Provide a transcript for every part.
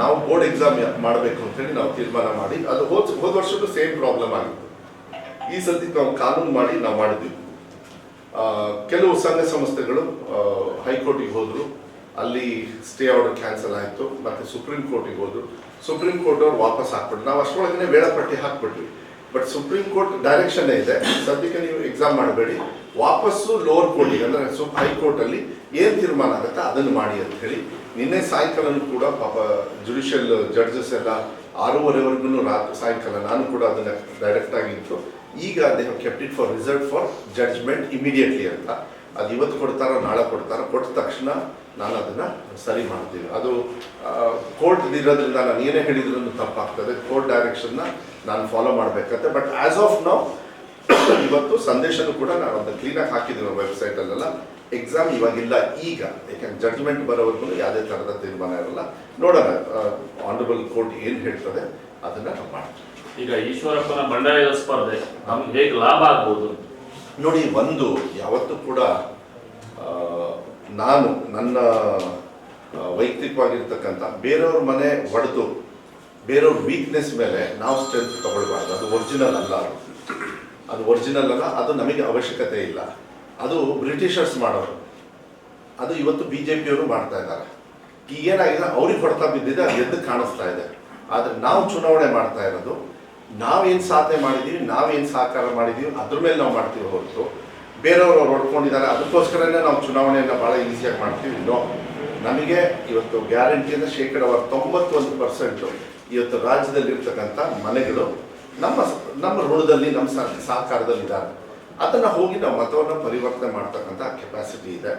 ನಾವು board exam ಮಾಡಬೇಕು ಅಂತೇಳಿ ನಾವು ತೀರ್ಮಾನ ಮಾಡಿ, ಅದು ಹೋದ ಹೋದ ವರ್ಷಕ್ಕೂ ಸೇಮ್ ಪ್ರಾಬ್ಲಮ್ ಆಗಿತ್ತು. ಈ ಸತಿ ನಾವು ಕಾನೂನು ಮಾಡಿ ನಾವು ಮಾಡಿದ್ವಿ ಕೆಲವು ಸಂಘ ಸಂಸ್ಥೆಗಳು ಹೈಕೋರ್ಟಿಗೆ ಹೋದ್ರು, ಅಲ್ಲಿ ಸ್ಟೇ ಆರ್ಡರ್ ಕ್ಯಾನ್ಸಲ್ ಆಯಿತು, ಮತ್ತೆ ಸುಪ್ರೀಂ ಕೋರ್ಟಿಗೆ ಹೋದ್ರು. ಸುಪ್ರೀಂ ಕೋರ್ಟ್ ಅವ್ರು ವಾಪಸ್ ಹಾಕ್ಬಿಟ್ರು. ನಾವು ಅಷ್ಟರೊಳಗನೆ ವೇಳಾಪಟ್ಟಿ ಹಾಕ್ಬಿಟ್ವಿ. ಬಟ್ ಸುಪ್ರೀಂ ಕೋರ್ಟ್ ಡೈರೆಕ್ಷನ್ ಇದೆ. ಸದ್ಯಕ್ಕೆ ನೀವು ಎಕ್ಸಾಮ್ ಮಾಡಬೇಡಿ. ವಾಪಸ್ಸು ಲೋವರ್ ಕೋರ್ಟಿಗೆ ಅಂದ್ರೆ ಸು ಹೈಕೋರ್ಟಲ್ಲಿ ಏನು ತೀರ್ಮಾನ ಆಗುತ್ತೆ ಅದನ್ನು ಮಾಡಿ ಅಂತ ಹೇಳಿ ನಿನ್ನೆ ಸಾಯಂಕಾಲನೂ ಕೂಡ ಪಾಪ ಜುಡಿಷಿಯಲ್ ಜಡ್ಜಸ್ ಎಲ್ಲ ಆರೂವರೆವರೆಗೂ ರಾತ್ರಿ, ಸಾಯಂಕಾಲ ನಾನು ಕೂಡ ಅದನ್ನ ಡೈರೆಕ್ಟ್ ಆಗಿತ್ತು ಈಗ they have kept it for result for judgment immediately ಅಂತ. ಅದು ಇವತ್ತು ಕೊಡ್ತಾರೋ, ನಾಳೆ ಕೊಡ್ತಾರೋ, ಕೊಟ್ಟ ತಕ್ಷಣ ನಾನು ಅದನ್ನ ಸರಿ ಮಾಡ್ತೀವಿ ಅದು ಕೋರ್ಟ್ ಇರೋದ್ರಿಂದ ನಾನು ಏನೇ ಹೇಳಿದ್ರು ತಪ್ಪಾಗ್ತದೆ. ಕೋರ್ಟ್ ಡೈರೆಕ್ಷನ್ನ ನಾನು ಫಾಲೋ ಮಾಡಬೇಕಂತೆ. ಬಟ್ ಆಸ್ ಆಫ್ ನೌ ಇವತ್ತು ಸಂದೇಶನೂ ಕೂಡ ನಾನು ಅದನ್ನ ಕ್ಲೀನಾಗಿ ಹಾಕಿದ್ದೀನಿ ವೆಬ್ಸೈಟಲ್ಲೆಲ್ಲ ಎಕ್ಸಾಮ್ ಇವಾಗಿಲ್ಲ ಈಗ ಯಾಕಂದ್ರೆ ಜಡ್ಜ್ಮೆಂಟ್ ಬರೋವರೆಗೂ ಯಾವುದೇ ಥರದ ತೀರ್ಮಾನ ಇರಲ್ಲ. ನೋಡೋಣ ಆನರಬಲ್ ಕೋರ್ಟ್ ಏನು ಹೇಳ್ತದೆ ಅದನ್ನ ನಾವು ಮಾಡ್ತೀವಿ. ಈಗ ಈಶ್ವರಪ್ಪನ ಬಂಡಾಯದ ಸ್ಪರ್ಧೆ ನಮ್ಗೆ ಹೇಗೆ ಲಾಭ ಆಗ್ಬೋದು? ನೋಡಿ ಒಂದು ಯಾವತ್ತೂ ಕೂಡ ನಾನು ನನ್ನ ವೈಯಕ್ತಿಕವಾಗಿರ್ತಕ್ಕಂಥ ಬೇರೆಯವ್ರ ಮನೆ ಒಡೆದು ಬೇರೆಯವ್ರ ವೀಕ್ನೆಸ್ ಮೇಲೆ ನಾವು ಸ್ಟ್ರೆಂತ್ ತಗೊಳ್ಬಾರ್ದು. ಅದು ಒರಿಜಿನಲ್ ಅಲ್ಲ ಅದು. ಒರಿಜಿನಲ್ ಅಲ್ಲ ಅದು ನಮಗೆ ಅವಶ್ಯಕತೆ ಇಲ್ಲ. ಅದು ಬ್ರಿಟಿಷರ್ಸ್ ಮಾಡೋರು. ಅದು ಇವತ್ತು ಬಿ ಜೆ ಪಿಯವರು ಮಾಡ್ತಾ ಇದ್ದಾರೆ. ಈಗ ಏನಾಗಿದೆ, ಅವ್ರಿಗೆ ಹೊಡೆತ ಬಿದ್ದಿದೆ, ಅದು ಎದ್ದು ಕಾಣಿಸ್ತಾ ಇದೆ. ಆದರೆ ನಾವು ಚುನಾವಣೆ ಮಾಡ್ತಾ ಇರೋದು, ನಾವೇನು ಸಾಧನೆ ಮಾಡಿದ್ದೀವಿ ನಾವೇನು ಸಹಕಾರ ಮಾಡಿದ್ದೀವಿ ಅದ್ರ ಮೇಲೆ ನಾವು ಮಾಡ್ತೀವಿ ಹೊರತು. ಬೇರೆಯವರು ಅವ್ರು ಹೊಡ್ಕೊಂಡಿದ್ದಾರೆ, ಅದಕ್ಕೋಸ್ಕರನೇ ನಾವು ಚುನಾವಣೆಯನ್ನು ಭಾಳ ಈಸಿಯಾಗಿ ಮಾಡ್ತೀವಿ. ನೋ ನಮಗೆ ಇವತ್ತು ಗ್ಯಾರಂಟಿಯಿಂದ ಶೇಕಡವಾರ ತೊಂಬತ್ತೊಂದು ಪರ್ಸೆಂಟು ಇವತ್ತು ರಾಜ್ಯದಲ್ಲಿರ್ತಕ್ಕಂಥ ಮನೆಗಳು ನಮ್ಮ ನಮ್ಮ ಋಣದಲ್ಲಿ, ನಮ್ಮ ಸಹಕಾರದಲ್ಲಿ ಸಹಕಾರದಲ್ಲಿದ್ದಾರೆ. ಅದನ್ನು ಹೋಗಿ ನಾವು ಮತವನ್ನು ಪರಿವರ್ತನೆ ಮಾಡ್ತಕ್ಕಂಥ ಕೆಪಾಸಿಟಿ ಇದೆ.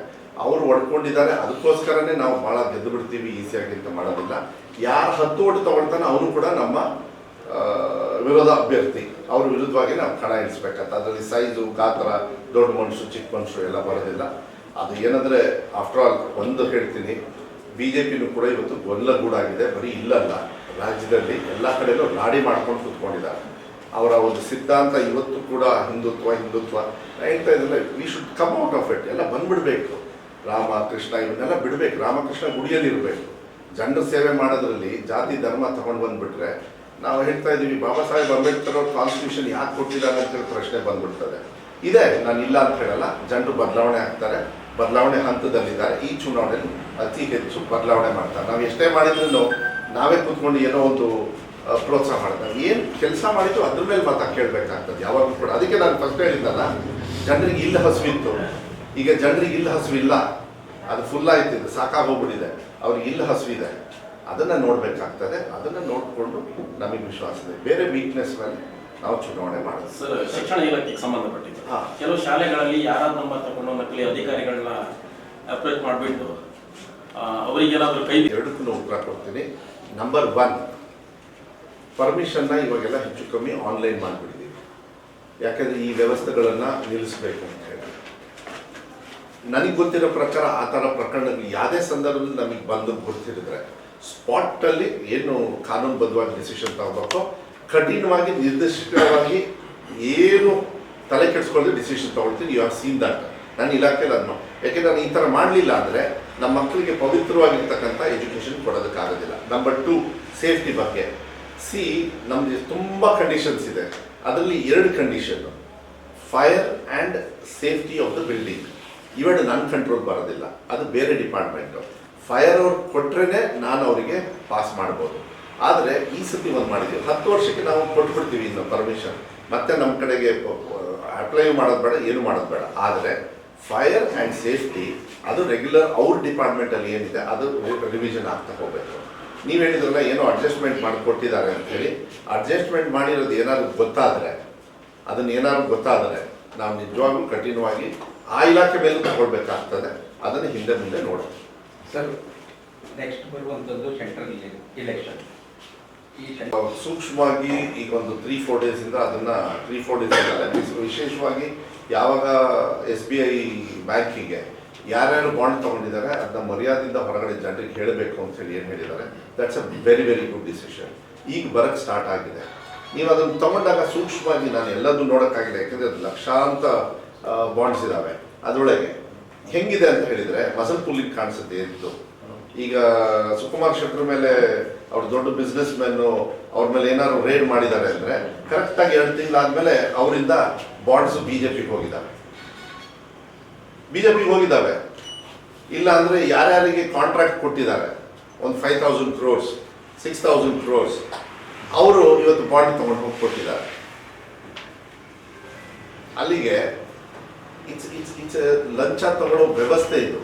ಅವರು ಒಡ್ಕೊಂಡಿದ್ದಾರೆ ಅದಕ್ಕೋಸ್ಕರನೇ ನಾವು ಭಾಳ ಗೆದ್ದು ಬಿಡ್ತೀವಿ ಈಸಿಯಾಗಿ ಅಂತ ಮಾಡೋದಿಲ್ಲ. ಯಾರು ಹತ್ತು ಓಟು ತಗೊಳ್ತಾನೆ ಅವನು ಕೂಡ ನಮ್ಮ ವಿರೋಧ ಅಭ್ಯರ್ಥಿ. ಅವ್ರ ವಿರುದ್ಧವಾಗಿ ನಾವು ಕಣ ಇಳಿಸ್ಬೇಕಂತ. ಅದರಲ್ಲಿ ಸೈಜು ಗಾತ್ರ, ದೊಡ್ಡ ಮನುಷ್ಯರು, ಚಿಕ್ಕ ಮನುಷ್ಯರು ಎಲ್ಲ ಬರೋದಿಲ್ಲ. ಅದು ಏನಂದರೆ ಆಫ್ಟರ್ ಆಲ್ ಒಂದು ಹೇಳ್ತೀನಿ. ಬಿ ಜೆ ಪಿನೂ ಕೂಡ ಇವತ್ತು ಗೊಲ್ಲಗೂಡಾಗಿದೆ ಬರೀ ಇಲ್ಲಲ್ಲ. ರಾಜ್ಯದಲ್ಲಿ ಎಲ್ಲ ಕಡೆಯೂ ರಾಡಿ ಮಾಡ್ಕೊಂಡು ಕೂತ್ಕೊಂಡಿದ್ದಾರೆ. ಅವರ ಒಂದು ಸಿದ್ಧಾಂತ ಇವತ್ತು ಕೂಡ ಹಿಂದುತ್ವ ಹಿಂದುತ್ವ ಹೇಳ್ತಾ ಇದ್ದಲ್ಲ we should come out of it ಎಲ್ಲ ಬಂದ್ಬಿಡ್ಬೇಕು. ರಾಮ, ಕೃಷ್ಣ, ಇವನ್ನೆಲ್ಲ ಬಿಡಬೇಕು. ರಾಮಕೃಷ್ಣ ಗುಡಿಯಲ್ಲಿ ಇರಬೇಕು. ಜನರ ಸೇವೆ ಮಾಡೋದ್ರಲ್ಲಿ ಜಾತಿ, ಧರ್ಮ ತಗೊಂಡು ಬಂದ್ಬಿಟ್ರೆ, ನಾವು ಹೇಳ್ತಾ ಇದ್ದೀವಿ ಬಾಬಾ ಸಾಹೇಬ್ ಅಂಬೇಡ್ಕರ್ ಅವ್ರ ಕಾನ್ಸ್ಟಿಟ್ಯೂಷನ್ ಯಾಕೆ ಕೊಟ್ಟಿದ್ದಾರೆ ಅಂತ ಪ್ರಶ್ನೆ ಬಂದ್ಬಿಡ್ತದೆ. ಇದೆ, ನಾನು ಇಲ್ಲ ಅಂತ ಹೇಳಲ್ಲ. ಜನರು ಬದಲಾವಣೆ ಆಗ್ತಾರೆ. ಬದಲಾವಣೆ ಹಂತದಲ್ಲಿದ್ದಾರೆ. ಈ ಚುನಾವಣೆಯಲ್ಲಿ ಅತಿ ಹೆಚ್ಚು ಬದಲಾವಣೆ ಮಾಡ್ತಾರೆ. ನಾವು ಎಷ್ಟೇ ಮಾಡಿದ್ರು ನಾವೇ ಕೂತ್ಕೊಂಡು ಏನೋ ಒಂದು ಪ್ರೋತ್ಸಾಹ ಮಾಡ್ತಾರೆ. ಏನು ಕೆಲಸ ಮಾಡಿದ್ರು ಅದ್ರ ಮೇಲೆ ಮಾತ್ರ ಕೇಳಬೇಕಾಗ್ತದೆ ಯಾವಾಗಲೂ ಕೂಡ. ಅದಕ್ಕೆ ನಾನು ಫಸ್ಟ್ ಹೇಳಿದ್ದಲ್ಲ ಜನರಿಗೆ ಇಲ್ಲಿ ಹಸುವಿತ್ತು ಈಗ ಜನರಿಗೆ ಇಲ್ಲಿ ಹಸುವಿಲ್ಲ ಅದು ಫುಲ್ ಆಯ್ತಿದೆ ಸಾಕಾಗೋಗ್ಬಿಟ್ಟಿದೆ ಅವ್ರಿಗೆ ಇಲ್ಲಿ ಹಸುವಿದೆ ಅದನ್ನ ನೋಡಬೇಕಾಗ್ತದೆ. ಅದನ್ನ ನೋಡಿಕೊಂಡು ನಮಗೆ ವಿಶ್ವಾಸ ಇದೆ. ಬೇರೆ ವೀಕ್ನೆಸ್ ಮೇಲೆ ನಾವು ಚುನಾವಣೆ ಮಾಡೋದು. ಸರ್ ಶಿಕ್ಷಣ ಇಲಾಖೆಗೆ ಸಂಬಂಧಪಟ್ಟಿದ್ದು. ಹಾ. ಕೆಲವು ಶಾಲೆಗಳಲ್ಲಿ ಯಾರಾದ ನಂಬರ್ ತಗೊಂಡು ನಕಲಿ ಅಧಿಕಾರಿಗಳನ್ನ ಅಪ್ರೋಚ್ ಮಾಡಿಬಿಟ್ಟು ಅವರಿಗೇನಾದ್ರೂ ಕೈ ಎರಡಕ್ಕೂ ಉತ್ತರ ಕೊಡ್ತೀನಿ. ನಂಬರ್ ಒನ್ ಪರ್ಮಿಷನ್ನ ಇವಾಗೆಲ್ಲ ಹೆಚ್ಚು ಕಮ್ಮಿ ಆನ್ಲೈನ್ ಮಾಡಿಬಿಟ್ಟಿದ್ದೀವಿ ಯಾಕಂದ್ರೆ ಈ ವ್ಯವಸ್ಥೆಗಳನ್ನು ನಿಲ್ಲಿಸಬೇಕು ಅಂತ ಹೇಳಿ. ನನಗೆ ಗೊತ್ತಿರೋ ಪ್ರಕಾರ ಆ ಥರ ಪ್ರಕರಣಗಳು ಯಾವುದೇ ಸಂದರ್ಭದಲ್ಲಿ ನಮಗೆ ಬಂದು ಗೊತ್ತಿರಿದ್ರೆ ಸ್ಪಾಟಲ್ಲಿ ಏನು ಕಾನೂನುಬದ್ಧವಾಗಿ ಡಿಸಿಷನ್ ತಗೋಬೇಕೋ, ಕಠಿಣವಾಗಿ ನಿರ್ದಿಷ್ಟವಾಗಿ ಏನು ತಲೆ ಡಿಸಿಷನ್ ತಗೊಳ್ತೀನಿ ಯು ಹ್ಯಾವ್ ಸೀನ್ ದಟ್ ನನ್ನ ಇಲಾಖೆಯಲ್ಲಿ ಅದನ್ನು ಯಾಕೆಂದರೆ ನಾನು ಈ ಥರ ಮಾಡಲಿಲ್ಲ ಅಂದರೆ ನಮ್ಮ ಮಕ್ಕಳಿಗೆ ಪವಿತ್ರವಾಗಿರ್ತಕ್ಕಂಥ ಎಜುಕೇಷನ್ ಕೊಡೋದಕ್ಕಾಗೋದಿಲ್ಲ. ನಂಬರ್ ಟು ಸೇಫ್ಟಿ ಬಗ್ಗೆ. ಸಿ, ನಮ್ದು ತುಂಬ ಕಂಡೀಷನ್ಸ್ ಇದೆ. ಅದರಲ್ಲಿ ಎರಡು condition fire and safety of the building ಇವೆರಡು ನನ್ನ ಕಂಟ್ರೋಲ್ ಬರೋದಿಲ್ಲ. ಅದು ಬೇರೆ ಡಿಪಾರ್ಟ್ಮೆಂಟು ಫೈರ್ ಅವ್ರು ಕೊಟ್ರೇ ನಾನು ಅವರಿಗೆ ಪಾಸ್ ಮಾಡ್ಬೋದು. ಆದರೆ ಈ ಸತಿ ಒಂದು ಮಾಡಿದ್ದೀವಿ ಹತ್ತು ವರ್ಷಕ್ಕೆ ನಾವು ಕೊಟ್ಬಿಡ್ತೀವಿ ಇನ್ನು ಪರ್ಮಿಷನ್ ಮತ್ತೆ ನಮ್ಮ ಕಡೆಗೆ ಅಪ್ಲೈ ಮಾಡೋದು ಬೇಡ, ಏನು ಮಾಡೋದು ಬೇಡ. ಆದರೆ ಫೈರ್ ಆ್ಯಂಡ್ ಸೇಫ್ಟಿ ಅದು ರೆಗ್ಯುಲರ್ ಅವ್ರ ಡಿಪಾರ್ಟ್ಮೆಂಟಲ್ಲಿ ಏನಿದೆ, ಅದು ರಿವಿಷನ್ ಆಗ್ತಾ ಹೋಗಬೇಕು. ನೀವು ಹೇಳಿದ್ರಲ್ಲ ಏನೋ ಅಡ್ಜಸ್ಟ್ಮೆಂಟ್ ಮಾಡಿಕೊಟ್ಟಿದ್ದಾರೆ ಅಂತೇಳಿ. ಅಡ್ಜಸ್ಟ್ಮೆಂಟ್ ಮಾಡಿರೋದು ಏನಾದರೂ ಗೊತ್ತಾದರೆ ಅದನ್ನು ಏನಾದ್ರು ಗೊತ್ತಾದರೆ ನಾವು ನಿಜವಾಗ್ಲೂ ಕಠಿಣವಾಗಿ ಆ ಇಲಾಖೆ ಮೇಲೆ ತಗೊಳ್ಬೇಕಾಗ್ತದೆ. ಅದನ್ನು ಹಿಂದೆ ಮುಂದೆ ನೋಡೋಣ. ಸರ್ ನೆಕ್ಸ್ಟ್ ಬರುವಂಥದ್ದು ಸೆಂಟ್ರಲ್ ಇಲೆಕ್ಷನ್ ಈ ಸೂಕ್ಷ್ಮವಾಗಿ ಈಗ ಒಂದು ತ್ರೀ ಫೋರ್ ಡೇಸಿಂದ ಅದನ್ನ ತ್ರೀ ಫೋರ್ ಡೇಸ್ ವಿಶೇಷವಾಗಿ ಯಾವಾಗ ಎಸ್ ಬಿ ಐ ಬ್ಯಾಂಕಿಗೆ ಯಾರ್ಯಾರು ಬಾಂಡ್ ತಗೊಂಡಿದ್ದಾರೆ, ಅದನ್ನ ಮರ್ಯಾದೆಯಿಂದ ಹೊರಗಡೆ ಜನರಿಗೆ ಹೇಳಬೇಕು ಅಂತ ಹೇಳಿ ಏನು ಹೇಳಿದ್ದಾರೆ that's a very very good decision ಈಗ ಬರಕ್ಕೆ ಸ್ಟಾರ್ಟ್ ಆಗಿದೆ. ನೀವು ಅದನ್ನು ತಗೊಂಡಾಗ ಸೂಕ್ಷ್ಮವಾಗಿ ನಾನು ಎಲ್ಲದೂ ನೋಡೋಕ್ಕಾಗಿಲ್ಲ, ಯಾಕಂದ್ರೆ ಅದು ಲಕ್ಷಾಂತ ಬಾಂಡ್ಸ್ ಇದ್ದಾವೆ ಅದರೊಳಗೆ ಹೆಂಗಿದೆ ಅಂತ ಹೇಳಿದ್ರೆ ಮಸಲ್ ಪುಲ್ಲಿಂಗ್ ಕಾಣಿಸುತ್ತೆ ಎದ್ದು. ಈಗ ಸುಕುಮಾರ್ ಶೆಟ್ಟರ್ ಮೇಲೆ, ಅವ್ರ ದೊಡ್ಡ ಬಿಸ್ನೆಸ್ ಮೆನ್ನು ಅವ್ರ ಮೇಲೆ ಏನಾದ್ರು ರೇಡ್ ಮಾಡಿದ್ದಾರೆ ಅಂದ್ರೆ ಕರೆಕ್ಟಾಗಿ ಎರಡು ತಿಂಗಳಾದ್ಮೇಲೆ ಅವರಿಂದ ಬಾಂಡ್ಸ್ ಬಿಜೆಪಿಗೆ ಹೋಗಿದ್ದಾವೆ. ಬಿಜೆಪಿಗೆ ಹೋಗಿದ್ದಾವೆ. ಇಲ್ಲ ಅಂದ್ರೆ ಯಾರ್ಯಾರಿಗೆ ಕಾಂಟ್ರಾಕ್ಟ್ ಕೊಟ್ಟಿದ್ದಾರೆ? ಒಂದು five thousand crores six thousand crores ಅವರು ಇವತ್ತು ಬಾಂಡ್ ತಗೊಂಡು ಹೋಗಿ ಕೊಟ್ಟಿದ್ದಾರೆ. ಅಲ್ಲಿಗೆ ಇಟ್ಸ್ ಇಟ್ಸ್ ಇಟ್ಸ್ ಲಂಚ ತಗೊಳ್ಳೋ ವ್ಯವಸ್ಥೆ ಇದು.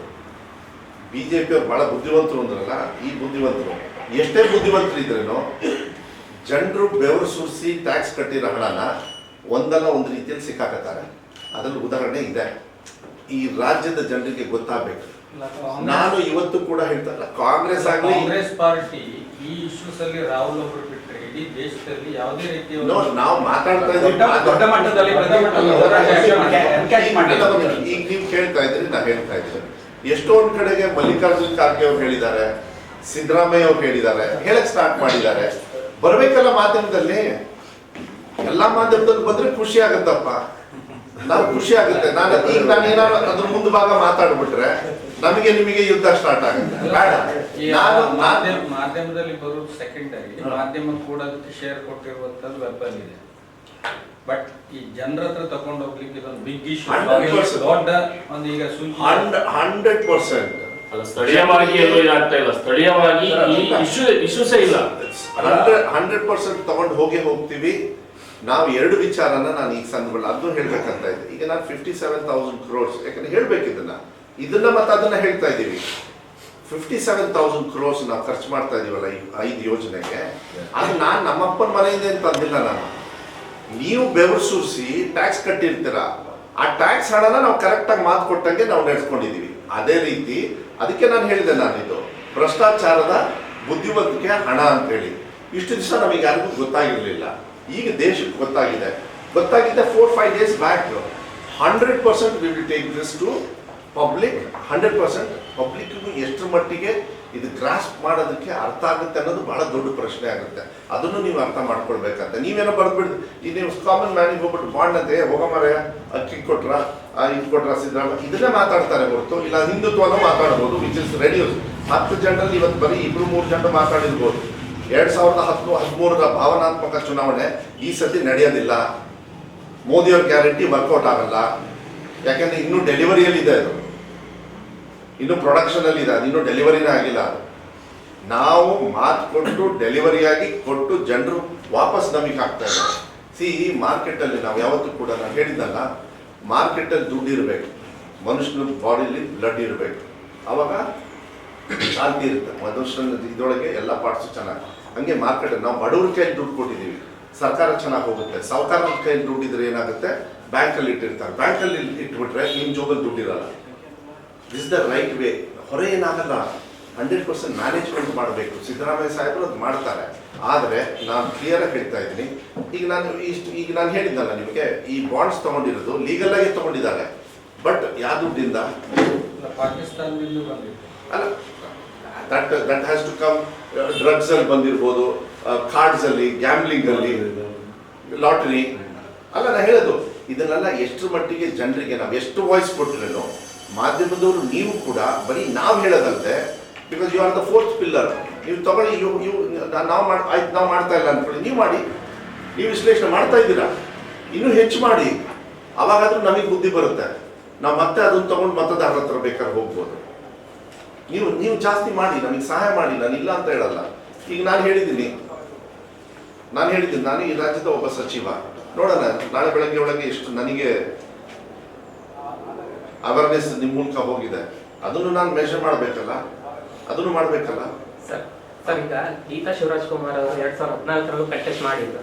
ಬಿಜೆಪಿ ಅವ್ರು ಬಹಳ ಬುದ್ಧಿವಂತರು ಅಂದ್ರಲ್ಲ, ಈ ಬುದ್ಧಿವಂತರು, ಎಷ್ಟೇ ಬುದ್ಧಿವಂತರು ಇದ್ರೇನು, ಜನರು ಬೆವರು ಸುರಿಸಿ ಟ್ಯಾಕ್ಸ್ ಕಟ್ಟಿರೋ ಹಣನ ಒಂದಲ್ಲ ಒಂದು ರೀತಿಯಲ್ಲಿ ಸಿಕ್ಕಾಕತ್ತಾರೆ. ಅದರಲ್ಲಿ ಉದಾಹರಣೆ ಇದೆ. ಈ ರಾಜ್ಯದ ಜನರಿಗೆ ಗೊತ್ತಾಗಬೇಕು. ನಾನು ಇವತ್ತು ಕೂಡ ಹೇಳ್ತಾರೆ ಕಾಂಗ್ರೆಸ್ ಆಗಲಿ ಕಾಂಗ್ರೆಸ್ ಪಾರ್ಟಿ ಈ ಇಶ್ಯೂಸ್ ಅಲ್ಲಿ ರಾಹುಲ್ ಅವರು ಬಿಟ್ಟರೆ ಇಡೀ ದೇಶದಲ್ಲಿ ಯಾವುದೇ ರೀತಿಯ ನಾವು ಮಾತಾಡ್ತಾ ಇದ್ದೀವಿ. ದೊಡ್ಡ ಮಟ್ಟದಲ್ಲಿ ಈಗ ನೀವು ಕೇಳ್ತಾ ಇದ್ರಿ ನಾ ಹೇಳ್ತಾ ಇದ್ದೀನಿ. ಎಷ್ಟೊಂದ್ ಕಡೆಗೆ ಮಲ್ಲಿಕಾರ್ಜುನ್ ಖರ್ಗೆ ಅವ್ರು ಹೇಳಿದ್ದಾರೆ ಸಿದ್ದರಾಮಯ್ಯ ಅವ್ರು ಹೇಳಿದ್ದಾರೆ ಹೇಳಕ್ ಸ್ಟಾರ್ಟ್ ಮಾಡಿದ್ದಾರೆ. ಬರ್ಬೇಕಲ್ಲ ಮಾಧ್ಯಮದಲ್ಲಿ? ಎಲ್ಲಾ ಮಾಧ್ಯಮದಲ್ಲಿ ಬಂದ್ರೆ ಖುಷಿ ಆಗತ್ತಪ್ಪ. ನಾವು ಖುಷಿ ಆಗುತ್ತೆ. ನಾನು ಈಗ ನಾನು ಏನಾದ್ರು ಅದ್ರ ಮುಂದೆ ಭಾಗ ಮಾತಾಡ್ಬಿಟ್ರೆ ನಮಗೆ ನಿಮಗೆ ಯುದ್ಧ ಸ್ಟಾರ್ಟ್ ಆಗುತ್ತೆ. ಬೇಡ. ನಾನು ನಾನು ಮಾಧ್ಯಮ ಮಾಧ್ಯಮದಲ್ಲಿ ಬರೋದು ಸೆಕೆಂಡರಿ ಮಾಧ್ಯಮ ಕೂಡ ಅದಕ್ಕೆ ಶೇರ್ ಕೊಟ್ಟಿರುವಂತದ್ದು ವೆಬ್ ಇದೆ. ಬಟ್ ಈ ಜನರ ಹತ್ರ ತಗೊಂಡು ಹೋಗ್ಲಿಕ್ಕೆ ಇದೊಂದು ಬಿಗ್ ಇಶ್ಯೂ 100% ದೊಡ್ಡ ಒಂದು ಈಗ ಹಂಡ್ರೆಡ್ ಪರ್ಸೆಂಟ್ ಅಲ್ಲ ಸ್ಥಳೀಯವಾಗಿ ಎಲ್ಲೂ ಇದಾಗ್ತಾ ಇಲ್ಲ. ಸ್ಥಳೀಯವಾಗಿ ಈ ಇಶ್ಯೂ ಇಶ್ಯೂಸೇ ಇಲ್ಲ. ಹಂಡ್ರೆಡ್ ಪರ್ಸೆಂಟ್ ತಗೊಂಡು ಹೋಗೇ ಹೋಗ್ತೀವಿ. ನಾವು ಎರಡು ವಿಚಾರನ ನಾನು ಈಗ ಸಂದರ್ಭ ಅದನ್ನು ಹೇಳ್ಬೇಕಂತ ಇದ್ದೆ. ಈಗ ನಾನು ಫಿಫ್ಟಿ ಸೆವೆನ್ ತೌಸಂಡ್ ಕ್ರೋರ್ಸ್ ಯಾಕಂದ್ರೆ ಹೇಳ್ಬೇಕು ಇದನ್ನ ಇದನ್ನ ಮತ್ತೆ ಅದನ್ನ ಹೇಳ್ತಾ ಇದ್ದೀವಿ. ಫಿಫ್ಟಿ ಸೆವೆನ್ ತೌಸಂಡ್ ಕ್ರೋರ್ಸ್ ನಾವು ಖರ್ಚು ಮಾಡ್ತಾ ಇದೀವಲ್ಲ ಈ ಐದು ಯೋಜನೆಗೆ. ಅದು ನಾನು ನಮ್ಮಪ್ಪನ ಮನೆಯಿಂದ ಏನು ತಂದಿಲ್ಲ ನಾನು. ನೀವು ಬೆವರು ಸೂಸಿ ಟ್ಯಾಕ್ಸ್ ಕಟ್ಟಿರ್ತೀರ? ಆ ಟ್ಯಾಕ್ಸ್ ಹಣನ ನಾವು ಕರೆಕ್ಟಾಗಿ ಮಾತು ಕೊಟ್ಟಂಗೆ ನಾವು ನಡೆಸ್ಕೊಂಡಿದ್ದೀವಿ ಅದೇ ರೀತಿ ಅದಕ್ಕೆ ನಾನು ಹೇಳಿದೆ ನಾನು ಇದು. ಭ್ರಷ್ಟಾಚಾರದ ಬುದ್ಧಿವಂತಿಕೆ ಹಣ ಅಂತ ಹೇಳಿ. ಇಷ್ಟು ದಿವಸ ನಮಗೆ ಯಾರಿಗೂ ಗೊತ್ತಾಗಿರಲಿಲ್ಲ. ಈಗ ದೇಶಕ್ಕೆ ಗೊತ್ತಾಗಿದೆ. ಗೊತ್ತಾಗಿದ್ದ four five days back hundred percent we will take this to public hundred percent ಪಬ್ಲಿಕ್ಗೂ ಎಷ್ಟರ ಮಟ್ಟಿಗೆ ಇದು ಗ್ರಾಸ್ಪ್ ಮಾಡೋದಕ್ಕೆ ಅರ್ಥ ಆಗುತ್ತೆ ಅನ್ನೋದು ಬಹಳ ದೊಡ್ಡ ಪ್ರಶ್ನೆ ಆಗುತ್ತೆ. ಅದನ್ನು ನೀವು ಅರ್ಥ ಮಾಡ್ಕೊಳ್ಬೇಕಂತ. ನೀವೇನೋ ಬರ್ಬಿಡ್ದು ಈ ನೀವು ಕಾಮನ್ ಮ್ಯಾನಿಗೆ ಹೋಗ್ಬಿಟ್ಟು ಬಾಂಡ್ ಅಂತೆ ಹೋಗ ಮರೆಯ ಅಕ್ಕಿ ಕೊಟ್ರ ಇದು ಕೊಟ್ರ ಸಿದ್ದರಾಮಯ್ಯ, ಇದನ್ನೇ ಮಾತಾಡ್ತಾರೆ ಹೊರತು, ಇಲ್ಲ ಹಿಂದುತ್ವನ ಮಾತಾಡ್ಬೋದು ವಿಚ್ ಇಸ್ ರೆಡ್ಯೂಸ್ ಹತ್ತು ಜನರಲ್ಲಿ ಇವತ್ತು ಬರೀ ಇಬ್ರು ಮೂರು ಜನ ಮಾತಾಡಿರ್ಬೋದು. ಎರಡ್ ಸಾವಿರದ ಹತ್ತು ಹದಿಮೂರರ ಭಾವನಾತ್ಮಕ ಚುನಾವಣೆ ಈ ಸತಿ ನಡೆಯೋದಿಲ್ಲ ಮೋದಿಯವ್ರ ಗ್ಯಾರಂಟಿ ವರ್ಕೌಟ್ ಆಗಲ್ಲ. ಯಾಕಂದ್ರೆ ಇನ್ನೂ ಡೆಲಿವರಿಯಲ್ಲಿ ಇದೆ ಅದು. ಇನ್ನು ಪ್ರೊಡಕ್ಷನ್ ಅಲ್ಲಿ ಇದೆ ಅದು. ಇನ್ನೂ ಡೆಲಿವರಿನೇ ಆಗಿಲ್ಲ ನಾವು ಮಾತು ಕೊಟ್ಟು ಡೆಲಿವರಿ ಆಗಿ ಕೊಟ್ಟು ಜನರು ವಾಪಸ್ ನಮಗೆ ಹಾಕ್ತಾ ಇದ್ದಾರೆ. ಸಿ, ಈ ಮಾರ್ಕೆಟ್ ಅಲ್ಲಿ ನಾವು ಯಾವತ್ತೂ ಕೂಡ ನಾನು ಹೇಳಿದ್ದಲ್ಲ ಮಾರ್ಕೆಟ್ ಅಲ್ಲಿ ದುಡ್ಡು ಇರಬೇಕು. ಮನುಷ್ಯನ ಬಾಡಿಲಿ ಬ್ಲಡ್ ಇರಬೇಕು. ಅವಾಗ ಶಾಂತಿ ಇರುತ್ತೆ. ಮನುಷ್ಯನ ಇದೊಳಗೆ ಎಲ್ಲ ಪಾರ್ಟ್ಸ್ ಚೆನ್ನಾಗಿ. ಹಂಗೆ ಮಾರ್ಕೆಟ್ ನಾವು ಬಡವ್ರ ಕೈಯಲ್ಲಿ ದುಡ್ಡು ಕೊಟ್ಟಿದ್ದೀವಿ. ಸರ್ಕಾರ ಚೆನ್ನಾಗಿ ಹೋಗುತ್ತೆ. ಸಾವುಕಾರರ ಕೈಯಲ್ಲಿ ದುಡ್ಡು ಇದ್ರೆ ಏನಾಗುತ್ತೆ ಬ್ಯಾಂಕಲ್ಲಿ ಇಟ್ಟಿರ್ತಾರೆ. ಬ್ಯಾಂಕಲ್ಲಿ ಇಟ್ಬಿಟ್ರೆ ನಿಮ್ಮ ಜೋಬಲ್ಲಿ ದುಡ್ಡಿರಲ್ಲ. ದಿಸ್ ದ ರೈಟ್ ವೇ ಹೊರೆ ಏನಾಗಲ್ಲ. ಹಂಡ್ರೆಡ್ ಪರ್ಸೆಂಟ್ ಮ್ಯಾನೇಜ್ಮೆಂಟ್ ಮಾಡಬೇಕು. ಸಿದ್ದರಾಮಯ್ಯ ಸಾಹೇಬರು ಅದು ಮಾಡ್ತಾರೆ. ಆದರೆ ನಾನು ಕ್ಲಿಯರ್ ಆಗಿ ಹೇಳ್ತಾ ಇದ್ದೀನಿ. ಈಗ ನಾನು ಇಷ್ಟು ಈಗ ನಾನು ಹೇಳಿದ್ದಲ್ಲ ನಿಮಗೆ ಈ ಬಾಂಡ್ಸ್ ತಗೊಂಡಿರೋದು ಲೀಗಲ್ ಆಗಿ ತಗೊಂಡಿದ್ದಾರೆ. ಬಟ್ ಯಾವ ದುಡ್ಡಿಂದ? ಅಲ್ಲ that that has to come drugs ಅಲ್ಲಿ ಬಂದಿರ್ಬೋದು ಕಾರ್ಡ್ಸ್ ಅಲ್ಲಿ ಗ್ಯಾಮ್ಲಿಂಗ್ ಅಲ್ಲಿ ಲಾಟರಿ ಅಲ್ಲ, ನಾ ಹೇಳೋದು, ಇದನ್ನೆಲ್ಲ ಎಷ್ಟರ ಮಟ್ಟಿಗೆ ಜನರಿಗೆ ನಾವು ಎಷ್ಟು ವಾಯ್ಸ್ ಕೊಟ್ರೇನು ಮಾಧ್ಯಮದವರು ನೀವು ಕೂಡ ಬರೀ ನಾವು ಹೇಳೋದಂತೆ because you are the fourth pillar ನೀವು ತಗೊಳ್ಳಿ ಇವು ಇವು ನಾವು ಮಾಡಿ ಆಯ್ತು, ನಾವು ಮಾಡ್ತಾ ಇಲ್ಲ ಅಂದ್ಕೊಳ್ಳಿ ನೀವು ಮಾಡಿ. ನೀವು ವಿಶ್ಲೇಷಣೆ ಮಾಡ್ತಾ ಇದ್ದೀರಾ? ಇನ್ನೂ ಹೆಚ್ಚು ಮಾಡಿ. ಅವಾಗಾದರೂ ನಮಗೆ ಬುದ್ಧಿ ಬರುತ್ತೆ. ನಾವು ಮತ್ತೆ ಅದನ್ನು ತಗೊಂಡು ಮತದಾರರ ಹತ್ರ ಬೇಕಾದ್ರೆ ಹೋಗ್ಬೋದು. ನೀವು ನೀವು ಜಾಸ್ತಿ ಮಾಡಿ ನಮಗೆ ಸಹಾಯ ಮಾಡಿ ನಾನು ಇಲ್ಲ ಅಂತ ಹೇಳಲ್ಲ. ಈಗ ನಾನು ಹೇಳಿದ್ದೀನಿ. ನಾನು ಹೇಳಿದ್ದೀನಿ ನಾನು ಈ ರಾಜ್ಯದ ಒಬ್ಬ ಸಚಿವ. ನೋಡೋಣ ನಾಳೆ ಬೆಳಗ್ಗೆ ಒಳಗೆ ಎಷ್ಟು ನನಗೆ ಅವೇರ್ನೆಸ್ ನಿಮ್ಮ ಮೂಲಕ ಹೋಗಿದೆ. ಅದನ್ನು ನಾನು ಮೆಷರ್ ಮಾಡಬೇಕಲ್ಲ? ಅದನ್ನು ಮಾಡಬೇಕಲ್ಲ? ಸರ್ ಸರ್ ಈಗ ಗೀತಾ ಶಿವರಾಜ್ ಕುಮಾರ್ ಅವರು ಎರಡ್ ಸಾವಿರದ ಹದಿನಾಲ್ಕರಲ್ಲೂ ಕಂಟೆಸ್ಟ್ ಮಾಡಿದ್ರು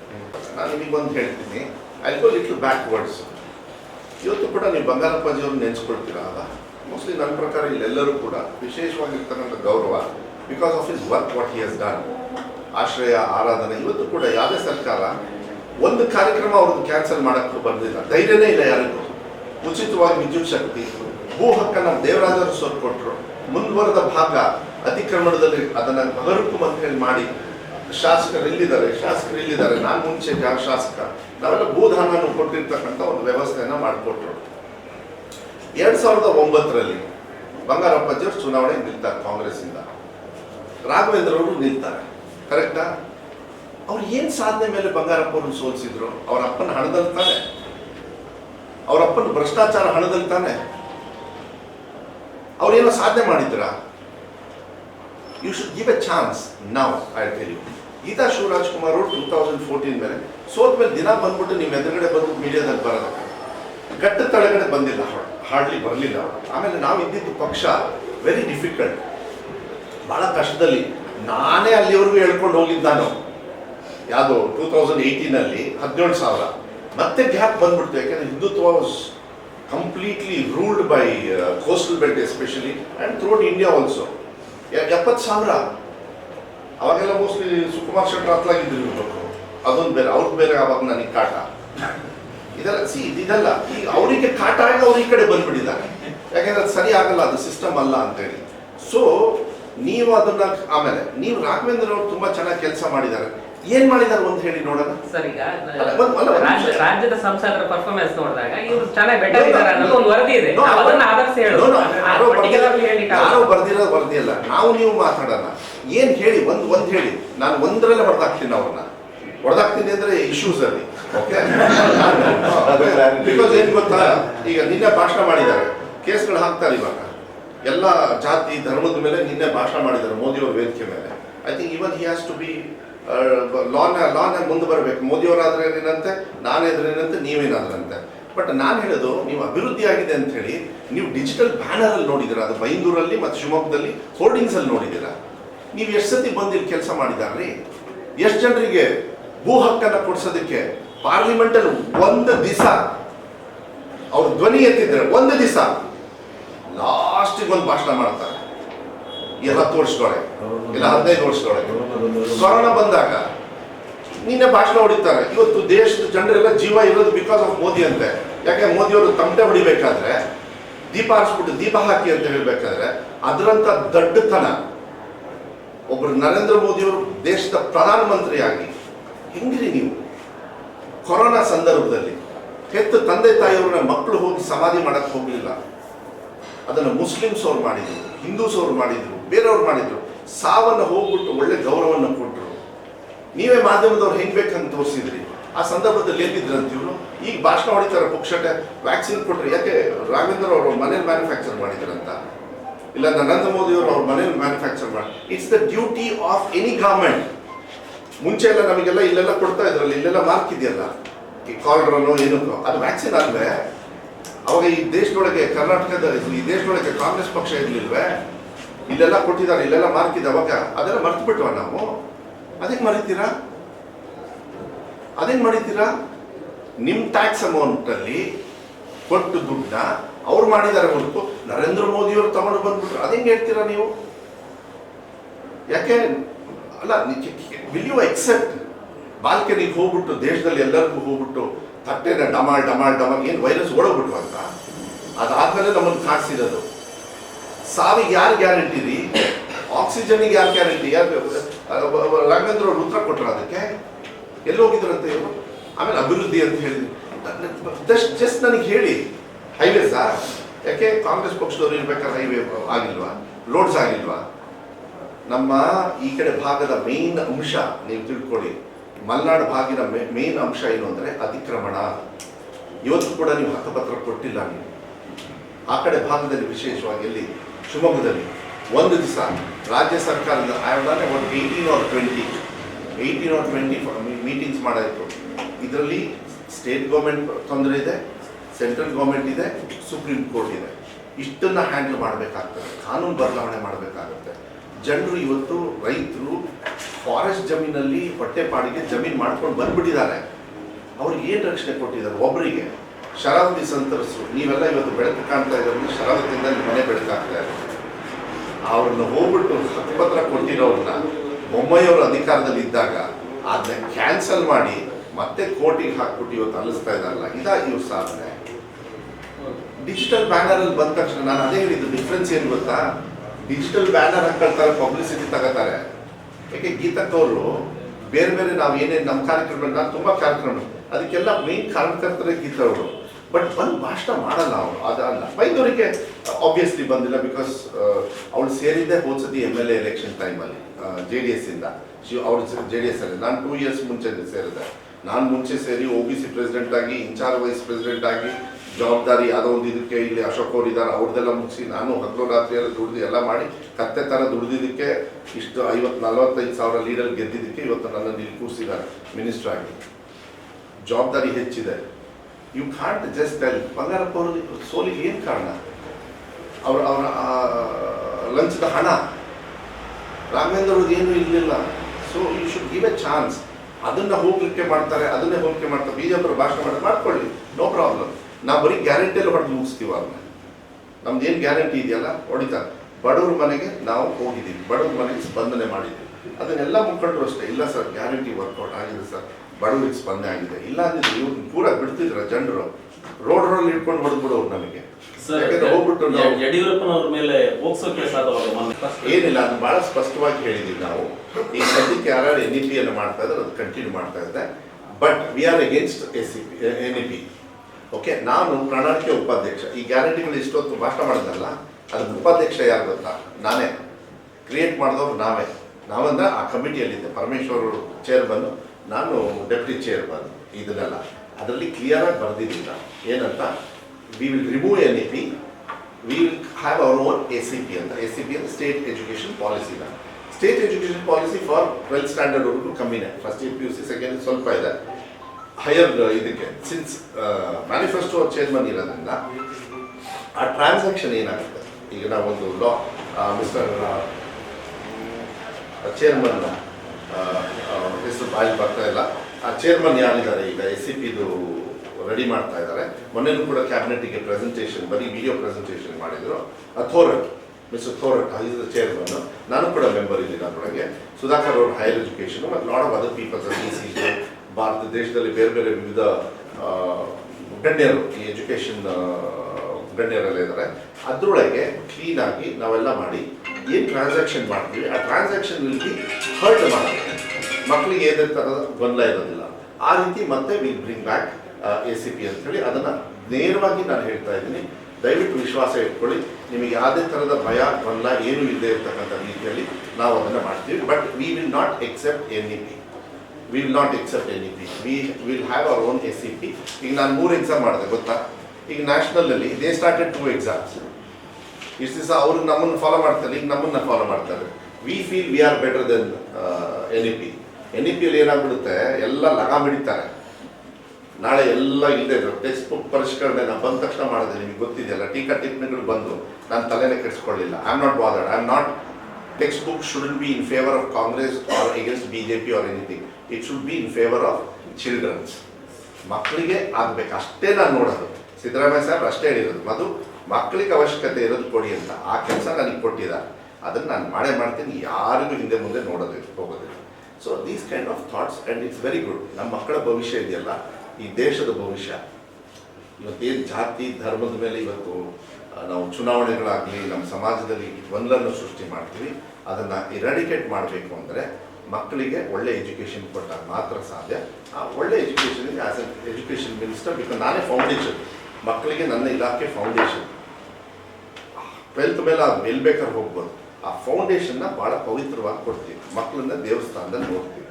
ನಾನು ನಿಮಗೆ ಒಂದು ಹೇಳ್ತೀನಿ. ಐ ಗೋ ಲಿಟ್ಲ್ ಬ್ಯಾಕ್ವರ್ಡ್ಸ್ ಇವತ್ತು ಕೂಡ ನೀವು ಬಂಗಾರಪ್ಪಾಜಿಯವ್ರನ್ನ ನೆನೆಸ್ಕೊಳ್ತೀರಾ ಅಲ್ಲ? ಮೋಸ್ಟ್ಲಿ ನನ್ನ ಪ್ರಕಾರ ಇಲ್ಲೆಲ್ಲರೂ ಕೂಡ ವಿಶೇಷವಾಗಿರ್ತಕ್ಕಂಥ ಗೌರವ because of his work what he has done ಆಶ್ರಯ, ಆರಾಧನೆ ಇವತ್ತು ಕೂಡ ಯಾವುದೇ ಸರ್ಕಾರ ಒಂದು ಕಾರ್ಯಕ್ರಮ ಅವ್ರದ್ದು ಕ್ಯಾನ್ಸಲ್ ಮಾಡೋಕ್ಕೂ ಬಂದಿಲ್ಲ. ಧೈರ್ಯನೇ ಇಲ್ಲ ಯಾರಿಗೂ. ಉಚಿತವಾಗಿ ವಿದ್ಯುತ್ ಶಕ್ತಿ, ಭೂ ಹಕ್ಕನ್ನು ದೇವರಾಜರು ಸೋತ್ ಕೊಟ್ಟರು ಮುಂದುವರೆದ ಭಾಗ ಅತಿಕ್ರಮಣದಲ್ಲಿ ಅದನ್ನು ಹಗರುಕು ಅಂತ ಮಾಡಿ ಶಾಸಕರು ಇಲ್ಲಿದ್ದಾರೆ ಶಾಸಕರು ಇಲ್ಲಿದ್ದಾರೆ. ನಾನು ಮುಂಚೆ ಶಾಸಕ. ನಾವೆಲ್ಲ ಭೂದಾನವನ್ನು ಕೊಟ್ಟಿರ್ತಕ್ಕಂಥ ಒಂದು ವ್ಯವಸ್ಥೆಯನ್ನು ಮಾಡಿಕೊಟ್ರು. ಎರಡ್ ಸಾವಿರದ ಒಂಬತ್ತರಲ್ಲಿ ಬಂಗಾರಪ್ಪಾಜಿಯವರು ಚುನಾವಣೆ ನಿಲ್ತಾರೆ ಕಾಂಗ್ರೆಸ್ಸಿಂದ. ರಾಘವೇಂದ್ರ ಅವರು ನಿಲ್ತಾರೆ. ಕರೆಕ್ಟಾ? ಅವ್ರು ಏನು ಸಾಧನೆ ಮೇಲೆ ಬಂಗಾರಪ್ಪ ಅವ್ರನ್ನ ಸೋಲಿಸಿದ್ರು? ಅವ್ರ ಅಪ್ಪನ ಹಣದಲ್ಲಿ ತಾನೆ. ಅವ್ರ ಅಪ್ಪನ ಭ್ರಷ್ಟಾಚಾರ ಹಣದಲ್ಲಿ ತಾನೆ. ಅವ್ರೇನೋ ಸಾಧನೆ ಮಾಡಿದ್ರಾ? You should give a chance ನಾವು I tell you Geeta Shivaraj Kumar ಅವರು ಟೂ ತೌಸಂಡ್ ಫೋರ್ಟೀನ್ ಮೇಲೆ ಸೋತ್ ಮೇಲೆ ದಿನ ಬಂದ್ಬಿಟ್ಟು ನಿಮ್ಮ ಎದುರುಗಡೆ ಬಂದು ಮೀಡಿಯಾದಲ್ಲಿ ಬರೋದಕ್ಕೆ. ಗಟ್ಟ ತಳಗಡೆ ಬಂದಿಲ್ಲ ಹಾರ್ಡ್ಲಿ ಬರಲಿಲ್ಲ. ಆಮೇಲೆ ನಾವು ಇದ್ದಿದ್ದು ಪಕ್ಷ ವೆರಿ ಡಿಫಿಕಲ್ಟ್ ಭಾಳ ಕಷ್ಟದಲ್ಲಿ ನಾನೇ ಅಲ್ಲಿವರೆಗೂ ಹೇಳ್ಕೊಂಡು ಹೋಗಿದ್ದು ನಾನು ಯಾವುದು ಟೂ ತೌಸಂಡ್ ಏಯ್ಟೀನಲ್ಲಿ ಹದಿನೇಳು ಸಾವಿರ. ಮತ್ತೆ ಗ್ಯಾಪ್ ಬಂದ್ಬಿಡ್ತು, ಯಾಕೆಂದ್ರೆ Hindutva was completely ruled by coastal belt especially and throughout India also ಎಪ್ಪತ್ತು ಸಾವಿರ. ಅವಾಗೆಲ್ಲ ಮೋಸ್ಟ್ಲಿ ಸುಕುಮಾರ್ ಶೆಟ್ಟರ್ ಹತ್ತಲಾಗಿದ್ದರು ಅದೊಂದು ಬೇರೆ ಅವ್ರದ್ದು ಬೇರೆ ಅವಾಗ ನನಗೆ ಕಾಟ. ಇದೆಲ್ಲ ಸಿ ಇದೆಲ್ಲ ಈಗ ಅವರಿಗೆ ಕಾಟ ಆಗಿ ಅವ್ರು ಈ ಕಡೆ ಬಂದ್ಬಿಟ್ಟಿದ್ದಾರೆ. ಯಾಕೆಂದ್ರೆ ಅದು ಸರಿ ಆಗಲ್ಲ ಅದು ಸಿಸ್ಟಮ್ ಅಲ್ಲ ಅಂತೇಳಿ. ಸೊ ನೀವು ಅದನ್ನ ಆಮೇಲೆ ನೀವು ರಾಘವೇಂದ್ರ ಅವರು ತುಂಬಾ ಚೆನ್ನಾಗಿ ಕೆಲಸ ಮಾಡಿದ್ದಾರೆ. ಏನ್ ಮಾಡಿದಾರೆ ಅಂತ ಹೇಳಿ ನೋಡೋಣ. ಸರ್ ಈಗ ಒಂದ್- ಒಂದ್. ರಾಜ್ಯದ ಸಂಸದರ ಪರ್ಫಾರ್ಮೆನ್ಸ್ ನೋಡಿದಾಗ ಇವ್ರು ಚೆನ್ನಾಗಿ ಬೆಟರ್ ಇದ್ದಾರೆ ಅನ್ನೋದು ಒಂದು ವರದಿ ಇದೆ. ಅದನ್ನ ಆಧರಿಸಿ ಯಾರೋ ಬರ್ದಿರೋ- ವರದಿ ಅಲ್ಲ. ನಾವು ನೀವು ಮಾತಾಡೋಣ. ಏನ್ ಹೇಳಿ ಒಂದ್ ಒಂದ್ ಹೇಳಿ. ನಾನು ಒಂದ್ರಲ್ಲೇ ಹೊಡೆದಾಕ್ತೀನಿ ಅವ್ರನ್ನ. ಹೊಡೆದಾಕ್ತೀನಿ ಅಂದ್ರೆ ಇಶ್ಯೂಸ್ ಅಲ್ಲಿ. ಓಕೆ ಬಿಕಾಸ್ ಏನ್ ಗೊತ್ತಾ? ಈಗ ನಿನ್ನೆ ಭಾಷಣ ಮಾಡಿದ್ದಾರೆ. ಕೇಸ್ಗಳು ಹಾಕ್ತಾರೆ ಇವಾಗ. ಎಲ್ಲ ಜಾತಿ ಧರ್ಮದ ಮೇಲೆ ನಿನ್ನೆ ಭಾಷಣ ಮಾಡಿದ್ದಾರೆ ಮೋದಿ ಅವರ ವೇದಿಕೆ ಮೇಲೆ. I think even he has to be lawn lawn ಮುಂದೆ ಬರಬೇಕು. ಮೋದಿ ಅವರಾದ್ರೆ ಏನಂತೆ ನಾನೇದ್ರೇನಂತೆ ನೀವೇನಾದ್ರಂತೆ? ಬಟ್ ನಾನು ಹೇಳೋದು ನೀವು ಅಭಿವೃದ್ಧಿ ಆಗಿದೆ ಅಂತ ಹೇಳಿ ನೀವು ಡಿಜಿಟಲ್ ಬ್ಯಾನರ್ ಅಲ್ಲಿ ನೋಡಿದಿರ ಅದು ಬೈಂದೂರಲ್ಲಿ ಮತ್ತು ಶಿವಮೊಗ್ಗದಲ್ಲಿ ಹೋರ್ಡಿಂಗ್ಸ್ ಅಲ್ಲಿ ನೋಡಿದಿರ ನೀವು ಎಷ್ಟು ಸತಿ ಬಂದು ಇಲ್ಲಿ ಕೆಲಸ ಮಾಡಿದಾರ್ರಿ ಎಷ್ಟು ಜನರಿಗೆ ಭೂ ಹಕ್ಕನ್ನ ಕೊಡಿಸೋದಕ್ಕೆ ಪಾರ್ಲಿಮೆಂಟ್ ಅಲ್ಲಿ ಒಂದು ದಿವಸ ಅವ್ರ ಧ್ವನಿ ಎತ್ತಿದ್ರೆ ಒಂದು ದಿವಸ ಲಾಸ್ಟಿಗೆ ಒಂದು ಭಾಷಣ ಮಾಡ್ತಾರೆ. ಈ ಹತ್ತು ವರ್ಷದೊಳಗೆ, ಇಲ್ಲ ಹದಿನೈದು ವರ್ಷದೊಳಗೆ. ಕೊರೋನಾ ಬಂದಾಗ ನಿನ್ನೆ ಭಾಷಣ ಹೊಡಿತಾರೆ. ಇವತ್ತು ದೇಶದ ಜನರೆಲ್ಲ ಜೀವ ಇರೋದು ಬಿಕಾಸ್ ಆಫ್ ಮೋದಿ ಅಂತೆ. ಯಾಕೆ ಮೋದಿ ಅವರು ತಮಟೆ ಹೊಡಿಬೇಕಾದ್ರೆ, ದೀಪ ಹರಿಸ್ಬಿಟ್ಟು ದೀಪ ಹಾಕಿ ಅಂತ ಹೇಳ್ಬೇಕಾದ್ರೆ, ಅದರಂತ ದಡ್ಡತನ ಒಬ್ರು ನರೇಂದ್ರ ಮೋದಿ ಅವರು ದೇಶದ ಪ್ರಧಾನಮಂತ್ರಿಯಾಗಿ ಹೆಂಗ್ರಿ ನೀವು? ಕೊರೋನಾ ಸಂದರ್ಭದಲ್ಲಿ ಹೆತ್ತ ತಂದೆ ತಾಯಿಯವ್ರನ್ನ ಮಕ್ಕಳು ಹೋಗಿ ಸಮಾಧಿ ಮಾಡಕ್ಕೆ ಹೋಗಲಿಲ್ಲ. ಅದನ್ನು ಮುಸ್ಲಿಮ್ಸ್ ಅವ್ರು ಮಾಡಿದ್ರು, ಹಿಂದೂಸ್ ಅವ್ರು ಮಾಡಿದ್ರು, ಬೇರೆಯವ್ರು ಮಾಡಿದ್ರು. ಸಾವನ್ನು ಹೋಗ್ಬಿಟ್ಟು ಒಳ್ಳೆ ಗೌರವವನ್ನು ಕೊಟ್ಟರು ನೀವೇ ಮಾಧ್ಯಮದವ್ರು ಹೆಂಗ್ ಬೇಕಂತ ತೋರಿಸಿದ್ರಿ? ಆ ಸಂದರ್ಭದಲ್ಲಿ ಎಲ್ಲಿದ್ರಂತ ಇವರು? ಈಗ ಭಾಷಣ ಹೊಡಿತಾರೆ ಪುಕ್ಷಟೆ ವ್ಯಾಕ್ಸಿನ್ ಕೊಟ್ಟರೆ ಯಾಕೆ ರಾಘವೇಂದ್ರ ಅವರು ಮನೇಲಿ ಮ್ಯಾನುಫ್ಯಾಕ್ಚರ್ ಮಾಡಿದ್ರಂತ? ಇಲ್ಲ, ನರೇಂದ್ರ ಮೋದಿ ಅವರು ಅವ್ರ ಮನೇಲಿ ಮ್ಯಾನುಫ್ಯಾಕ್ಚರ್ ಮಾಡಿ it's the duty of any government ಮುಂಚೆ ಎಲ್ಲ ನಮಗೆಲ್ಲ ಇಲ್ಲೆಲ್ಲ ಕೊಡ್ತಾ ಇದ್ರಲ್ಲ, ಇಲ್ಲೆಲ್ಲ ಮಾರ್ಕ್ ಇದೆಯಲ್ಲ? ಈ ಕಾಲ್ಡ್ರಲ್ಲೋ ಏನಕ್ಕೋ ಅದು ವ್ಯಾಕ್ಸಿನ್ ಆದ್ರೆ ಅವಾಗ ಈ ದೇಶದೊಳಗೆ, ಕರ್ನಾಟಕದ ಈ ದೇಶದೊಳಗೆ ಕಾಂಗ್ರೆಸ್ ಪಕ್ಷ ಇರ್ಲಿಲ್ವೇ? ಇಲ್ಲೆಲ್ಲ ಕೊಟ್ಟಿದ್ದಾರೆ, ಇಲ್ಲೆಲ್ಲ ಮಾರ್ಕ್ ಇದೆ ಅವಾಗ. ಅದೆಲ್ಲ ಮರ್ತು ಬಿಟ್ವ ನಾವು? ಅದಕ್ಕೆ ಮರಿತೀರಾ? ಅದೇನ್ ಮಾಡಿದ್ದೀರಾ ನಿಮ್ ಟ್ಯಾಕ್ಸ್ ಅಮೌಂಟ್ ಅಲ್ಲಿ ಕೊಟ್ಟು ದುಡ್ಡನ್ನ ಅವ್ರು ಮಾಡಿದ್ದಾರೆ ಹೊರತು ನರೇಂದ್ರ ಮೋದಿ ಅವರು ತಗೊಂಡು ಬಂದ್ಬಿಟ್ರು. ಅದೇ ಹೇಳ್ತೀರಾ ನೀವು? ಯಾಕೆ? ಅಲ್ಲ ವಿಲ್ ಯು ಎಕ್ಸೆಪ್ಟ್. ಬಾಲ್ಕನಿಗೆ ಹೋಗ್ಬಿಟ್ಟು, ದೇಶದಲ್ಲಿ ಎಲ್ಲರಿಗೂ ಹೋಗ್ಬಿಟ್ಟು, ತಟ್ಟೆನ ಡಮಾಲ್ ಡಮಾಲ್ ಡಮಾಲ್ ಏನು ವೈರಸ್ ಓಡೋಗ್ಬಿಟ್ಟು ಅಂತ? ಅದಾದ್ಮೇಲೆ ನಮ್ಮನ್ನು ಕಾಣಿಸಿರೋದು ಸಾವಿಗೆ ಯಾರು ಗ್ಯಾರಂಟಿ ರೀ? ಆಕ್ಸಿಜನ್ಗೆ ಯಾರು ಗ್ಯಾರಂಟಿ ಯಾರು ರಾಘವೇಂದ್ರ ಅವರು ಉತ್ತರ ಕೊಟ್ಟರು ಅದಕ್ಕೆ? ಎಲ್ಲಿ ಹೋಗಿದ್ರಂತೆ ಇವರು? ಆಮೇಲೆ ಅಭಿವೃದ್ಧಿ ಅಂತ ಹೇಳಿದ್ರು. ಜಸ್ಟ್ ಜಸ್ಟ್ ನನಗೆ ಹೇಳಿ. ಹೈವೇಸಾ ಯಾಕೆ, ಕಾಂಗ್ರೆಸ್ ಪಕ್ಷದವ್ರು ಇರ್ಬೇಕಾದ್ರೆ ಹೈವೇ ಆಗಿಲ್ವಾ? ರೋಡ್ಸ್ ಆಗಿಲ್ವಾ? ನಮ್ಮ ಈ ಕಡೆ ಭಾಗದ ಮೇನ್ ಅಂಶ ನೀವು ತಿಳ್ಕೊಳ್ಳಿ. ಮಲೆನಾಡು ಭಾಗಿನ ಮೇನ್ ಅಂಶ ಏನು ಅಂದರೆ ಅತಿಕ್ರಮಣ. ಇವತ್ತು ಕೂಡ ನೀವು ಹಕ್ಕಪತ್ರ ಕೊಟ್ಟಿಲ್ಲ ನೀವು. ಆ ಕಡೆ ಭಾಗದಲ್ಲಿ ವಿಶೇಷವಾಗಿ ಇಲ್ಲಿ ಶಿವಮೊಗ್ಗದಲ್ಲಿ. ಒಂದು ದಿವಸ ರಾಜ್ಯ ಸರ್ಕಾರದ ಆಯ್ದಾನೆ ಒಂದು eighteen or twenty eighteen or twenty meetings ಮಾಡಾಯಿತು. ಇದರಲ್ಲಿ ಸ್ಟೇಟ್ ಗೌರ್ಮೆಂಟ್ ತೊಂದರೆ ಇದೆ ಸೆಂಟ್ರಲ್ ಗೌರ್ಮೆಂಟ್ ಇದೆ, ಸುಪ್ರೀಂ ಕೋರ್ಟ್ ಇದೆ. ಇಷ್ಟನ್ನು ಹ್ಯಾಂಡಲ್ ಮಾಡಬೇಕಾಗ್ತದೆ. ಕಾನೂನು ಬದಲಾವಣೆ ಮಾಡಬೇಕಾಗುತ್ತೆ. ಜನರು ಇವತ್ತು ರೈತರು ಫಾರೆಸ್ಟ್ ಜಮೀನಲ್ಲಿ ಹೊಟ್ಟೆಪಾಡಿಗೆ ಜಮೀನು ಮಾಡ್ಕೊಂಡು ಬಂದ್ಬಿಟ್ಟಿದ್ದಾರೆ. ಅವ್ರಿಗೆ ಏನು ರಕ್ಷಣೆ ಕೊಟ್ಟಿದ್ದಾರೆ? ಒಬ್ಬರಿಗೆ ಶರಾವತಿ ಸಂತರಿಸು ನೀವೆಲ್ಲ ಇವತ್ತು ಬೆಳಕು ಕಾಣ್ತಾ ಇದ್ದಾರೆ ಶರಾವತಿಯಿಂದ ನಿಮ್ಮ ಮನೆ ಬೆಳಕಾಗ್ತಾ ಇದೆ. ಅವ್ರನ್ನ ಹೋಗ್ಬಿಟ್ಟು ಹಕ್ಕುಪತ್ರ ಕೊಟ್ಟಿರೋರನ್ನ ಬೊಮ್ಮಾಯಿಯವರು ಅಧಿಕಾರದಲ್ಲಿ ಇದ್ದಾಗ ಅದನ್ನ ಕ್ಯಾನ್ಸಲ್ ಮಾಡಿ ಮತ್ತೆ ಕೋರ್ಟಿಗೆ ಹಾಕ್ಬಿಟ್ಟು ಇವತ್ತು ಅಲಿಸ್ತಾ ಇದ್ದಾರಲ್ಲ ಇದಾ ಇವ್ರ ಸಾಧನೆ? ಡಿಜಿಟಲ್ ಬ್ಯಾನರ್ ಅಲ್ಲಿ ಬಂದ ತಕ್ಷಣ ನಾನು ಅದೇ ಹೇಳಿದ್ದು ಡಿಫ್ರೆನ್ಸ್ ಏನು ಗೊತ್ತಾ? ಡಿಜಿಟಲ್ ಬ್ಯಾನರ್ ಹಾಕೊಳ್ತಾರೆ ಪಬ್ಲಿಸಿಟಿ ತಗೋತಾರೆ. ಯಾಕೆ ಗೀತಕ್ಕವರು ಬೇರೆ ಬೇರೆ ನಾವು ಏನೇನು ನಮ್ಮ ಕಾರ್ಯಕ್ರಮ ನಾನು ತುಂಬ ಕಾರ್ಯಕ್ರಮ. ಅದಕ್ಕೆಲ್ಲ ಮೇನ್ ಕಾರಣಕರ್ತರೇ ಗೀತವರು ಬಟ್ ಬಂದು ಭಾಷಣ ಮಾಡಲ್ಲ ಅವರು, ಅದಲ್ಲ. ಬೈದವರಿಗೆ ಆಬ್ವಿಯಸ್ಲಿ ಬಂದಿಲ್ಲ ಬಿಕಾಸ್ ಅವಳು ಸೇರಿದ್ದೆ ಹೋದ್ಸತಿ ಎಂ ಎಲ್ ಎ ಎಲೆಕ್ಷನ್ ಟೈಮಲ್ಲಿ ಜೆ ಡಿ ಎಸ್ ಇಂದ. ಅವ್ರ ಜೆ ಡಿ ಎಸ್ ಅಲ್ಲಿ. ನಾನು ಟೂ ಇಯರ್ಸ್ ಮುಂಚೆ ಸೇರಿದೆ. ನಾನು ಮುಂಚೆ ಸೇರಿ ಒ ಬಿ ಸಿ ಪ್ರೆಸಿಡೆಂಟ್ ಆಗಿ ಇನ್ಚಾರ್ಜ್ ವೈಸ್ ಪ್ರೆಸಿಡೆಂಟ್ ಆಗಿ ಜವಾಬ್ದಾರಿ ಯಾವುದೋ ಒಂದು ಇದಕ್ಕೆ ಇಲ್ಲಿ ಅಶೋಕ್ ಅವ್ರು ಇದ್ದಾರೆ ಅವ್ರದ್ದೆಲ್ಲ ಮುಗಿಸಿ ನಾನು ಹಗಲು ರಾತ್ರಿಯಲ್ಲಿ ದುಡ್ದು ಎಲ್ಲ ಮಾಡಿ ಕತ್ತೆ ಥರ ದುಡ್ದಿದ್ದಕ್ಕೆ ಇಷ್ಟು ಐವತ್ತು ನಲವತ್ತೈದು ಸಾವಿರ ಲೀಡರ್ ಗೆದ್ದಿದ್ದಕ್ಕೆ ಇವತ್ತು ನನ್ನನ್ನು ಇಲ್ಲಿ ಕೂರಿಸಿದ್ದಾರೆ ಮಿನಿಸ್ಟರ್ ಆಗಿ. ಜವಾಬ್ದಾರಿ ಹೆಚ್ಚಿದೆ. You can't just tell Bangarappa ಅವರು ಸೋಲಿಗೆ ಏನು ಕಾರಣ? ಅವ್ರ ಅವರ ಲಂಚದ ಹಣ. ರಾಘವೇಂದ್ರ ಅವ್ರದ್ದು ಏನು ಇರಲಿಲ್ಲ. So you should give a chance ಅದನ್ನ ಹೋಗ್ಲಿಕ್ಕೆ ಮಾಡ್ತಾರೆ, ಅದನ್ನೇ ಹೋಲಿಕೆ ಮಾಡ್ತಾರೆ. ಬಿಜೆಪಿ ಭಾಷಣ ಮಾಡಿ, ಮಾಡ್ಕೊಳ್ಳಿ. ನೋ ಪ್ರಾಬ್ಲಮ್ ನಾವು ಬರೀ ಗ್ಯಾರಂಟಿಯಲ್ಲಿ ಹೊಡೆದು ಮುಗಿಸ್ತೀವ ಅಲ್ಲ? ನಮ್ದು ಏನು ಗ್ಯಾರಂಟಿ ಇದೆಯಲ್ಲ ಹೊಡಿತಾರೆ. ಬಡವ್ರ ಮನೆಗೆ ನಾವು ಹೋಗಿದ್ದೀವಿ. ಬಡವ್ರ ಮನೆಗೆ ಸ್ಪಂದನೆ ಮಾಡಿದ್ವಿ ಅದನ್ನೆಲ್ಲ ಮುಖಂಡರು ಅಷ್ಟೇ. ಇಲ್ಲ ಸರ್ ಗ್ಯಾರಂಟಿ ವರ್ಕೌಟ್ ಆಗಿದೆ ಸರ್. ಬಡವ್ರಿಗೆ ಸ್ಪಂದನೆ ಆಗಿದೆ. ಇಲ್ಲ ಅಂದ್ರೆ ಇವ್ರನ್ನ ಪೂರ ಬಿಡ್ತಿದ್ರ ಜನರು. ರೋಡ್ ರೋಡ್ ಇಟ್ಕೊಂಡು ಹೊಡೆದ್ಬಿಡೋರು ನಮಗೆ. ಹೋಗ್ಬಿಟ್ಟು ನಾವು ಯಡಿಯೂರಪ್ಪನವ್ರ ಮೇಲೆ ಏನಿಲ್ಲ ಅದು ಬಹಳ ಸ್ಪಷ್ಟವಾಗಿ ಹೇಳಿದೀವಿ ನಾವು. ಈ ಸದ್ಯಕ್ಕೆ ಯಾರು ಎನ್ ಇ ಪಿ ಅನ್ನು ಮಾಡ್ತಾ ಇದ್ದಾರೆ ಅದು ಕಂಟಿನ್ಯೂ ಮಾಡ್ತಾ ಇದೆ but we are against S C P N E P okay ನಾನು ಪ್ರಣಾಳಿಕೆ ಉಪಾಧ್ಯಕ್ಷ. ಈ ಗ್ಯಾರಂಟಿಗಳು ಇಷ್ಟೊತ್ತು ಭಾಷಣ ಮಾಡಿದ್ನಲ್ಲ, ಅದಕ್ಕೆ ಉಪಾಧ್ಯಕ್ಷ ಯಾರು ಗೊತ್ತಾ? ನಾನೇ. ಕ್ರಿಯೇಟ್ ಮಾಡಿದವ್ರು ನಾವೇ. ನಾವಂದ್ರೆ ಆ ಕಮಿಟಿಯಲ್ಲಿದ್ದೆ. ಪರಮೇಶ್ವರ್ ಬಂದು ನಾನು ಡೆಪ್ಟಿ ಬಂದು ಇದನ್ನೆಲ್ಲ. ಅದರಲ್ಲಿ ಕ್ಲಿಯರಾಗಿ ಆಗಿ ಬರೆದಿದ್ದಿಲ್ಲ. ಏನಂತ? We will remove N E P we will have our own A C P ಅಂತ ಎ ಸಿ ಪಿ ಅಂದರೆ state education ಪಾಲಿಸಿನ state education policy for twelfth ಸ್ಟ್ಯಾಂಡರ್ಡ್ವರೆಗೂ ಕಮ್ಮಿನೇ. First year P U C second ಸ್ವಲ್ಪ ಇದೆ. ಹೈಯರ್ ಇದಕ್ಕೆ. Since manifesto chairman ಇರೋದ್ರಿಂದ, ಆ transaction ಏನಾಗುತ್ತೆ? ಈಗ ನಾವೊಂದು ಲಾ ಮಿಸ್ಟರ್ ಚೇರ್ಮನ್ ಹೆಸರು ಬಾಯಿ ಬರ್ತಾ ಇಲ್ಲ. ಆ ಚೇರ್ಮನ್ ಯಾರಿದ್ದಾರೆ? ಈಗ ಎಸ್ ಸಿ ಪಿದು ರೆಡಿ ಮಾಡ್ತಾ ಇದ್ದಾರೆ. ಮೊನ್ನೆನೂ ಕೂಡ ಕ್ಯಾಬಿನೆಟ್ಗೆ ಪ್ರೆಸೆಂಟೇಷನ್ ಬರೀ ವಿಡಿಯೋ ಪ್ರೆಸೆಂಟೇಷನ್ ಮಾಡಿದರು. ಅಥೋರಟ್ mister Thorat is the chairman ನಾನು ಕೂಡ ಮೆಂಬರ್ ಇದ್ದೀನಿ ಅದರೊಳಗೆ. ಸುಧಾಕರ್ ಅವರು ಹೈಯರ್ ಎಜುಕೇಷನ್ ಮತ್ತು lot of other peoples D C Bharata ದೇಶದಲ್ಲಿ ಬೇರೆ ಬೇರೆ ವಿವಿಧ ಗಣ್ಯರು ಈ ಎಜುಕೇಷನ್ ಗಣ್ಯರೆಲ್ಲ ಇದ್ದಾರೆ. ಅದರೊಳಗೆ ಕ್ಲೀನ್ ಆಗಿ ನಾವೆಲ್ಲ ಮಾಡಿ ಏನು ಟ್ರಾನ್ಸಾಕ್ಷನ್ ಮಾಡ್ತೀವಿ, ಆ ಟ್ರಾನ್ಸಾಕ್ಷನ್ ವಿಲ್ ಬಿ ಹರ್ಟ್ ಮಾಡೋದು ಮಕ್ಕಳಿಗೆ ಏನೇ ಥರದ ಗೊಂದಲ ಇರೋದಿಲ್ಲ. ಆ ರೀತಿ ಮತ್ತೆ will bring back A C P ಅಂತೇಳಿ ಅದನ್ನು ನೇರವಾಗಿ ನಾನು ಹೇಳ್ತಾ ಇದ್ದೀನಿ. ದಯವಿಟ್ಟು ವಿಶ್ವಾಸ ಇಟ್ಕೊಳ್ಳಿ. ನಿಮಗೆ ಯಾವುದೇ ಥರದ ಭಯ, ಗೊಂದಲ ಏನೂ ಇಲ್ಲದೆ ಇರ್ತಕ್ಕಂಥ ರೀತಿಯಲ್ಲಿ ನಾವು ಅದನ್ನು ಮಾಡ್ತೀವಿ. But we will not accept N E P we will not accept N E P we will have our own S C P ಈಗ ನಾನು ಮೂರು ಎಕ್ಸಾಮ್ ಮಾಡಿದೆ, ಗೊತ್ತಾ? ಈಗ ನ್ಯಾಷನಲಲ್ಲಿ ದೇ ಸ್ಟಾರ್ಟೆಡ್ ಟು ಎಕ್ಸಾಮ್ಸ್ ಇಷ್ಟು ದಿವಸ ಅವರು ನಮ್ಮನ್ನು ಫಾಲೋ ಮಾಡ್ತಾರೆ, ಈಗ ನಮ್ಮನ್ನು ಫಾಲೋ ಮಾಡ್ತಾರೆ. We feel we are better than N E P N E ಪಿಯಲ್ಲಿ ಏನಾಗ್ಬಿಡುತ್ತೆ? ಎಲ್ಲ ಲಗಾಮ್ ಹಿಡಿತಾರೆ. ನಾಳೆ ಎಲ್ಲ ಇಲ್ಲದೆ ಟೆಕ್ಸ್ಟ್ ಬುಕ್ ಪರಿಷ್ಕರಣೆ ನಾನು ಬಂದ ತಕ್ಷಣ ಮಾಡಿದೆ, ನಿಮಗೆ ಗೊತ್ತಿದೆಯಲ್ಲ? ಟೀಕಾ ಟಿಪ್ಪಣಿಗಳು ಬಂದು. ನಾನು ತಲೆನೇ ಕೆಡಿಸ್ಕೊಳ್ಳಿಲ್ಲ. I am not bothered I am not text book should be in favour of Congress or BJP B J P or be in favour of childrens ಮಕ್ಕಳಿಗೆ ಆಗ್ಬೇಕು. ಅಷ್ಟೇ ನಾನು ನೋಡೋದು. ಸಿದ್ದರಾಮಯ್ಯ ಸಾಹೇಬ್ ಅಷ್ಟೇ ಹೇಳಿರೋದು. ಮಧು, ಮಕ್ಕಳಿಗೆ ಅವಶ್ಯಕತೆ ಇರೋದು ಕೊಡಿ ಅಂತ. ಆ ಕೆಲಸ ನನಗೆ ಕೊಟ್ಟಿದ್ದ ಅದನ್ನು ನಾನು ಮಾಡೇ ಮಾಡ್ತೀನಿ. ಯಾರಿಗೂ ಹಿಂದೆ ಮುಂದೆ ನೋಡೋದಿಲ್ಲ, ಹೋಗೋದಿಲ್ಲ. So these kind of thoughts and it's very good ನಮ್ಮ ಮಕ್ಕಳ ಭವಿಷ್ಯ ಇದೆಯಲ್ಲ. ಈ ದೇಶದ ಭವಿಷ್ಯ. ಇವತ್ತೇನು ಜಾತಿ, ಧರ್ಮದ ಮೇಲೆ ಇವತ್ತು ನಾವು ಚುನಾವಣೆಗಳಾಗಲಿ, ನಮ್ಮ ಸಮಾಜದಲ್ಲಿ ಗೊಂದಲನ್ನು ಸೃಷ್ಟಿ ಮಾಡ್ತೀವಿ, ಅದನ್ನು ಇರಾಡಿಕೇಟ್ ಮಾಡಬೇಕು ಅಂದರೆ ಮಕ್ಕಳಿಗೆ ಒಳ್ಳೆ ಎಜುಕೇಷನ್ ಕೊಟ್ಟಾಗ ಮಾತ್ರ ಸಾಧ್ಯ. ಆ ಒಳ್ಳೆ ಎಜುಕೇಷನ್ಗೆ as an education minister because ನಾನೇ ಫೌಂಡೇಶನ್ ಮಕ್ಕಳಿಗೆ ನನ್ನ ಇಲಾಖೆ ಫೌಂಡೇಶನ್ ಟ್ವೆಲ್ತ್ ಮೇಲೆ ಅದು ಎಲ್ಲಿ ಬೇಕಾದ್ರೆ ಹೋಗ್ಬೋದು. ಆ ಫೌಂಡೇಶನ್ನ ಭಾಳ ಪವಿತ್ರವಾಗಿ ಕೊಡ್ತೀವಿ. ಮಕ್ಕಳನ್ನ ದೇವಸ್ಥಾನದಲ್ಲಿ ನೋಡ್ತೀವಿ.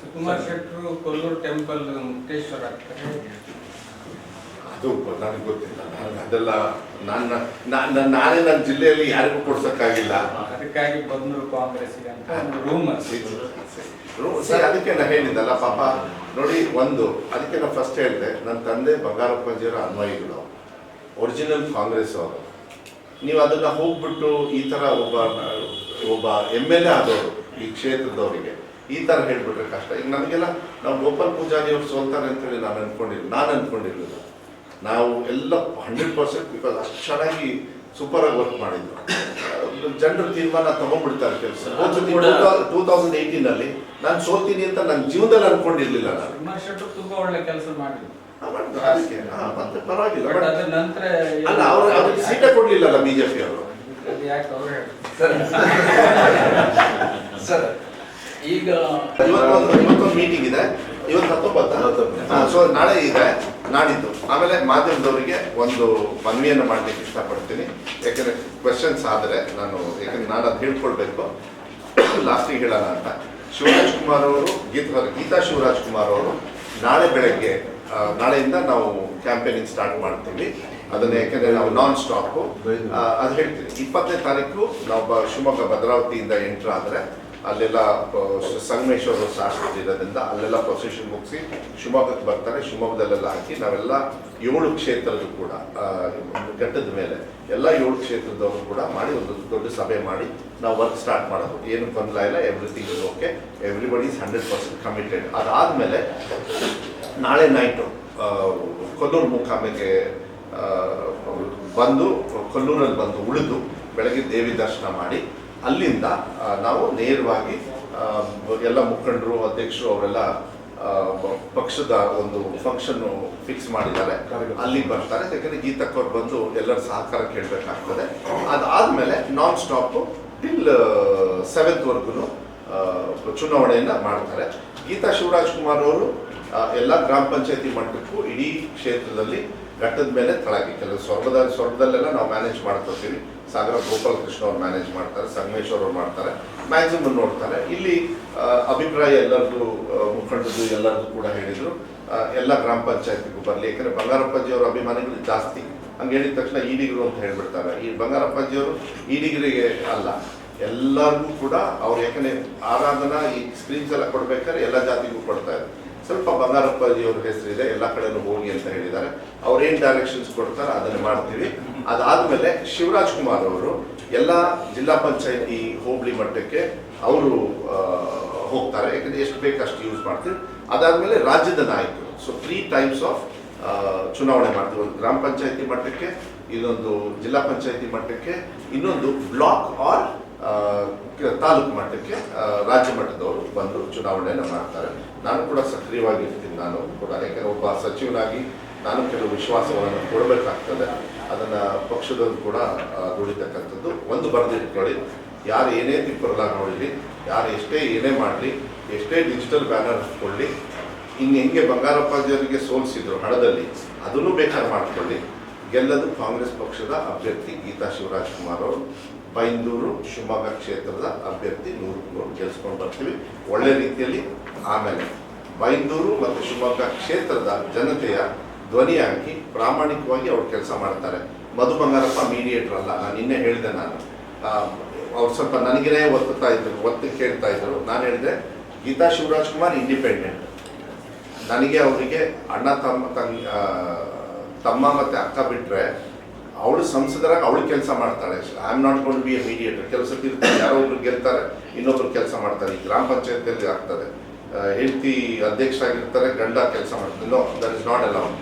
ಸುಕುಮಾರ್ ಶೆಟ್ಟರು ಕೊಲ್ಲೂರು ಟೆಂಪಲ್ ಮುಕ್ತೇಶ್ವರ ಅದು ನನಗೆ ಗೊತ್ತಿಲ್ಲ. ನಾನು ಅದೆಲ್ಲ ನನ್ನ ನಾನು ನಾನೇ ನನ್ನ ಜಿಲ್ಲೆಯಲ್ಲಿ ಯಾರಿಗೂ ಕೊಡ್ಸೋಕ್ಕಾಗಿಲ್ಲ. ಅದಕ್ಕಾಗಿ ಬಂದ್ರು ಕಾಂಗ್ರೆಸ್ ಅಂತ ಒಂದು ರೂಮರ್ಸ್ ಸರ್ ಅದಕ್ಕೆ ನಾನು ಹೇಳಿದ್ದಲ್ಲ ಪಾಪ. ನೋಡಿ ಒಂದು ಅದಕ್ಕೆ ನಾನು ಫಸ್ಟ್ ಹೇಳಿದೆ ನನ್ನ ತಂದೆ ಬಂಗಾರಪ್ಪಜಿಯವರ ಅನ್ವಯಿಗಳು ಒರಿಜಿನಲ್ ಕಾಂಗ್ರೆಸ್ ಅವರು. ನೀವು ಅದನ್ನ ಹೋಗ್ಬಿಟ್ಟು ಈ ಥರ ಒಬ್ಬ ಒಬ್ಬ ಎಂ ಎಲ್ ಎ ಆದವರು ಈ ಕ್ಷೇತ್ರದವರಿಗೆ ಈ ಥರ ಹೇಳ್ಬಿಟ್ರೆ ಕಷ್ಟ. ಈಗ ನನಗೆಲ್ಲ ನಾವು ಗೋಪಾಲ್ ಪೂಜಾರಿ ಅವ್ರು ಸೋಲ್ತಾರೆ ಅಂತೇಳಿ ನಾನು ಅನ್ಕೊಂಡಿಲ್ಲ ನಾನು ಅನ್ಕೊಂಡಿರ್ಲಿಲ್ಲ. ನಾವು ಎಲ್ಲ ಹಂಡ್ರೆಡ್ ಪರ್ಸೆಂಟ್ ಬಿಕಾಸ್ ಅಷ್ಟು ಚೆನ್ನಾಗಿ ಸೂಪರ್ ಆಗಿ ವರ್ಕ್ ಮಾಡಿದ್ರು ಜನರು ತೀರ್ಮಾನ ತಗೊಂಡ್ಬಿಡ್ತಾರೆ ಕೆಲಸ. ಟೂ ತೌಸಂಡ್ ಏಯ್ಟೀನಲ್ಲಿ ನಾನು ಸೋತೀನಿ ಅಂತ ನನ್ನ ಜೀವನದಲ್ಲಿ ಅನ್ಕೊಂಡಿರ್ಲಿಲ್ಲ ನಾನು. ತುಂಬ ಒಳ್ಳೆ ಕೆಲಸ ಮಾಡಿದ್ರು. ಪರವಾಗಿಲ್ಲ. ಅಲ್ಲ ಅವ್ರು ಅವ್ರಿಗೆ ಸೀಟೇ ಕೊಡ್ಲಿಲ್ಲಲ್ಲ ಬಿಜೆಪಿ ಅವರು. ಸರ್ ಈಗ ಇವತ್ತೊಂದು ಇವತ್ತೊಂದು ಮೀಟಿಂಗ್ ಇದೆ. ಇವತ್ತು ಹತ್ತೊಂಬತ್ತು? ಸೊ ನಾಳೆ ಇದೆ. ನಾಡಿದ್ದು ಆಮೇಲೆ ಮಾಧ್ಯಮದವರಿಗೆ ಒಂದು ಮನವಿಯನ್ನು ಮಾಡಲಿಕ್ಕೆ ಇಷ್ಟಪಡ್ತೀನಿ. ಯಾಕಂದರೆ ಕ್ವೆಶನ್ಸ್ ಆದರೆ ನಾನು, ಯಾಕಂದ್ರೆ ನಾನು ಅದು ಹೇಳ್ಕೊಳ್ಬೇಕು. ಲಾಸ್ಟಿಗೆ ಹೇಳೋಣ ಅಂತ. ಶಿವರಾಜ್ ಕುಮಾರ್ ಅವರು, ಗೀತಾ ಗೀತಾ ಶಿವರಾಜ್ ಕುಮಾರ್ ಅವರು ನಾಳೆ ಬೆಳಗ್ಗೆ ನಾಳೆಯಿಂದ ನಾವು ಕ್ಯಾಂಪೇನಿಂಗ್ ಸ್ಟಾರ್ಟ್ ಮಾಡ್ತೀವಿ. ಅದನ್ನ ಯಾಕಂದ್ರೆ ನಾವು ನಾನ್ ಸ್ಟಾಪ್ ಅದು ಹೇಳ್ತೀನಿ. ಇಪ್ಪತ್ತನೇ ತಾರೀಕು ನಾವು ಶಿವಮೊಗ್ಗ ಭದ್ರಾವತಿಯಿಂದ ಎಂಟ್ರ್ ಆದರೆ ಅಲ್ಲೆಲ್ಲ ಸಂಗಮೇಶ್ವರ ಶಾಸ್ತ್ರ ಇರೋದ್ರಿಂದ ಅಲ್ಲೆಲ್ಲ ಪ್ರೊಸೆಷನ್ ಮುಗಿಸಿ ಶಿವಮೊಗ್ಗಕ್ಕೆ ಬರ್ತಾರೆ. ಶಿವಮೊಗ್ಗದಲ್ಲೆಲ್ಲ ಹಾಕಿ ನಾವೆಲ್ಲ ಏಳು ಕ್ಷೇತ್ರದ ಕೂಡ ಘಟ್ಟದ ಮೇಲೆ ಎಲ್ಲ ಏಳು ಕ್ಷೇತ್ರದವರು ಕೂಡ ಮಾಡಿ ಒಂದು ದೊಡ್ಡ ಸಭೆ ಮಾಡಿ ನಾವು ವರ್ಕ್ ಸ್ಟಾರ್ಟ್ ಮಾಡೋದು. ಏನು ತೊಂದರೆ ಇಲ್ಲ everything is okay everybody is hundred percent committed ಅದಾದಮೇಲೆ ನಾಳೆ ನೈಟು ಕೊಲ್ಲೂರು ಮುಖಾಮಿಗೆ ಬಂದು ಕೊಲ್ಲೂರಲ್ಲಿ ಬಂದು ಉಳಿದು ಬೆಳಗ್ಗೆ ದೇವಿ ದರ್ಶನ ಮಾಡಿ ಅಲ್ಲಿಂದ ನಾವು ನೇರವಾಗಿ ಎಲ್ಲ ಮುಖಂಡರು ಅಧ್ಯಕ್ಷರು ಅವರೆಲ್ಲ ಪಕ್ಷದ ಒಂದು ಫಂಕ್ಷನ್ ಫಿಕ್ಸ್ ಮಾಡಿದ್ದಾರೆ. ಅಲ್ಲಿ ಬರ್ತಾರೆ. ಯಾಕಂದ್ರೆ ಗೀತಕ್ಕವ್ರು ಬಂದು ಎಲ್ಲರ ಸಹಕಾರ ಕೇಳಬೇಕಾಗ್ತದೆ. ಅದಾದ್ಮೇಲೆ ನಾನ್ ಸ್ಟಾಪ್ ಟಿಲ್ ಸೆವೆಂತ್ವರೆಗೂ ಚುನಾವಣೆಯನ್ನ ಮಾಡ್ತಾರೆ. ಗೀತಾ ಶಿವರಾಜ್ ಕುಮಾರ್ ಅವರು ಎಲ್ಲ ಗ್ರಾಮ ಪಂಚಾಯತಿ ಮಟ್ಟಕ್ಕೂ ಇಡೀ ಕ್ಷೇತ್ರದಲ್ಲಿ ಘಟ್ಟದ ಮೇಲೆ ತಳಗೆ. ಕೆಲವು ಸ್ವರ್ಗದ ಸ್ವರ್ಗದಲ್ಲೆಲ್ಲ ನಾವು ಮ್ಯಾನೇಜ್ ಮಾಡ್ಕೊತೀವಿ ಸಾಗರ ಗೋಪಾಲಕೃಷ್ಣ ಅವ್ರು ಮ್ಯಾನೇಜ್ ಮಾಡ್ತಾರೆ, ಸಂಗಮೇಶ್ವರ್ ಅವ್ರು ಮಾಡ್ತಾರೆ ಮ್ಯಾಕ್ಸಿಮಮ್ ನೋಡ್ತಾರೆ. ಇಲ್ಲಿ ಅಭಿಪ್ರಾಯ ಎಲ್ಲರದು ಮುಖಂಡದ್ದು ಎಲ್ಲರದ್ದು ಕೂಡ ಹೇಳಿದರು. ಎಲ್ಲ ಗ್ರಾಮ ಪಂಚಾಯತಿಗೂ ಬರಲಿ. ಬಂಗಾರಪ್ಪಾಜಿ ಬಂಗಾರಪ್ಪಾಜಿಯವರ ಅಭಿಮಾನಿಗಳು ಜಾಸ್ತಿ. ಹಂಗೆ ಹೇಳಿದ ತಕ್ಷಣ ಈಡಿಗರು ಅಂತ ಹೇಳಿಬಿಡ್ತಾರೆ. ಈ ಬಂಗಾರಪ್ಪಾಜಿಯವರು ಈಡಿಗರಿಗೆ ಅಲ್ಲ. ಎಲ್ಲರಿಗೂ ಕೂಡ ಅವ್ರು ಯಾಕಂದರೆ ಆರಾಧನಾ ಈ ಸ್ಕ್ರೀನ್ಸ್ ಎಲ್ಲ ಕೊಡ್ಬೇಕಾದ್ರೆ ಎಲ್ಲ ಜಾತಿಗೂ ಕೊಡ್ತಾ ಇದ್ದಾರೆ ಸ್ವಲ್ಪ ಬಂಗಾರಪ್ಪಾಜಿಯವ್ರ ಹೆಸರಿದೆ, ಎಲ್ಲ ಕಡೆನೂ ಹೋಗಿ ಅಂತ ಹೇಳಿದ್ದಾರೆ. ಅವ್ರೇನ್ ಡೈರೆಕ್ಷನ್ಸ್ ಕೊಡ್ತಾರೆ ಅದನ್ನ ಮಾಡ್ತೀವಿ. ಅದಾದ್ಮೇಲೆ ಶಿವರಾಜ್ ಕುಮಾರ್ ಅವರು ಎಲ್ಲ ಜಿಲ್ಲಾ ಪಂಚಾಯತಿ ಹೋಬಳಿ ಮಟ್ಟಕ್ಕೆ ಅವರು ಹೋಗ್ತಾರೆ. ಯಾಕಂದ್ರೆ ಎಷ್ಟು ಬೇಕು ಅಷ್ಟು ಯೂಸ್ ಮಾಡ್ತೀವಿ. ಅದಾದ್ಮೇಲೆ ರಾಜ್ಯದ ನಾಯಕರು. ಸೊ ತ್ರೀ ಟೈಮ್ಸ್ ಆಫ್ ಚುನಾವಣೆ ಮಾಡ್ತೀವಿ. ಒಂದು ಗ್ರಾಮ ಪಂಚಾಯತಿ ಮಟ್ಟಕ್ಕೆ, ಇನ್ನೊಂದು ಜಿಲ್ಲಾ ಪಂಚಾಯತಿ ಮಟ್ಟಕ್ಕೆ, ಇನ್ನೊಂದು ಬ್ಲಾಕ್ ಆರ್ ತಾಲೂಕು ಮಟ್ಟಕ್ಕೆ ರಾಜ್ಯ ಮಟ್ಟದವರು ಬಂದು ಚುನಾವಣೆಯನ್ನು ಮಾಡ್ತಾರೆ. ನಾನು ಕೂಡ ಸಕ್ರಿಯವಾಗಿರ್ತೀನಿ ನಾನು ಕೂಡ. ಯಾಕಂದ್ರೆ ಒಬ್ಬ ಸಚಿವನಾಗಿ ನಾನು ಕೆಲವು ವಿಶ್ವಾಸಗಳನ್ನು ಕೊಡಬೇಕಾಗ್ತದೆ. ಅದನ್ನು ಪಕ್ಷದಲ್ಲೂ ಕೂಡ ದುಡಿತಕ್ಕಂಥದ್ದು ಒಂದು ಬರೆದಿಟ್ಕೊಳ್ಳಿ ಯಾರು ಏನೇ ತಿಪ್ಪರಲ್ಲ ನೋಡಲಿ, ಯಾರು ಎಷ್ಟೇ ಏನೇ ಮಾಡಲಿ, ಎಷ್ಟೇ ಡಿಜಿಟಲ್ ಬ್ಯಾನರ್ ಹಚ್ಕೊಳ್ಳಿ ಇನ್ನು ಹೆಂಗೆ ಬಂಗಾರಪ್ಪಾಜಿಯವರಿಗೆ ಸೋಲಿಸಿದ್ರು ಹಣದಲ್ಲಿ, ಅದನ್ನು ಬೇಕಾದ್ರೆ ಮಾಡಿಕೊಳ್ಳಿ. ಗೆಲ್ಲದು ಕಾಂಗ್ರೆಸ್ ಪಕ್ಷದ ಅಭ್ಯರ್ಥಿ ಗೀತಾ ಶಿವರಾಜ್ ಕುಮಾರ್ ಅವರು. ಬೈಂದೂರು ಶಿವಮೊಗ್ಗ ಕ್ಷೇತ್ರದ ಅಭ್ಯರ್ಥಿ ನೂರು ನೂರು ಗೆಲ್ಸ್ಕೊಂಡು ಬರ್ತೀವಿ. ಒಳ್ಳೆ ರೀತಿಯಲ್ಲಿ ಆಮೇಲೆ ಬೈಂದೂರು ಮತ್ತು ಶಿವಮೊಗ್ಗ ಕ್ಷೇತ್ರದ ಜನತೆಯ ಧ್ವನಿಯಾಗಿ ಪ್ರಾಮಾಣಿಕವಾಗಿ ಅವ್ರು ಕೆಲಸ ಮಾಡ್ತಾರೆ. ಮಧು ಬಂಗಾರಪ್ಪ ಮೀಡಿಯೇಟರ್ ಅಲ್ಲ ನಾನು ನಿನ್ನೆ ಹೇಳಿದೆ ನಾನು. ಅವ್ರು ಸ್ವಲ್ಪ ನನಗೇ ಒತ್ತುತ್ತಾ ಇದ್ರು, ಒತ್ತು ಕೇಳ್ತಾ ಇದ್ರು. ನಾನು ಹೇಳಿದೆ, ಗೀತಾ ಶಿವರಾಜ್ ಕುಮಾರ್ ಇಂಡಿಪೆಂಡೆಂಟ್ ನನಗೆ ಅವರಿಗೆ ಅಣ್ಣ, ತಮ್ಮ, ತಂಗಿ ತಮ್ಮ ಮತ್ತು ಅಕ್ಕ ಬಿಟ್ರೆ ಅವಳು ಸಂಸದರಾಗಿ ಅವಳು ಕೆಲಸ ಮಾಡ್ತಾಳೆ. I am not gonna be a mediator ಕೆಲಸ ಇರ್ತಾರೆ ಯಾರೋ ಒಬ್ರು ಗೆಲ್ತಾರೆ, ಇನ್ನೊಬ್ರು ಕೆಲಸ ಮಾಡ್ತಾರೆ. ಈ ಗ್ರಾಮ ಪಂಚಾಯತಿಯಲ್ಲಿ ಆಗ್ತದೆ. ಹೆಂಡತಿ ಅಧ್ಯಕ್ಷ ಆಗಿರ್ತಾರೆ ಗಂಡ ಕೆಲಸ ಮಾಡ್ತಾರೆ. No that is not allowed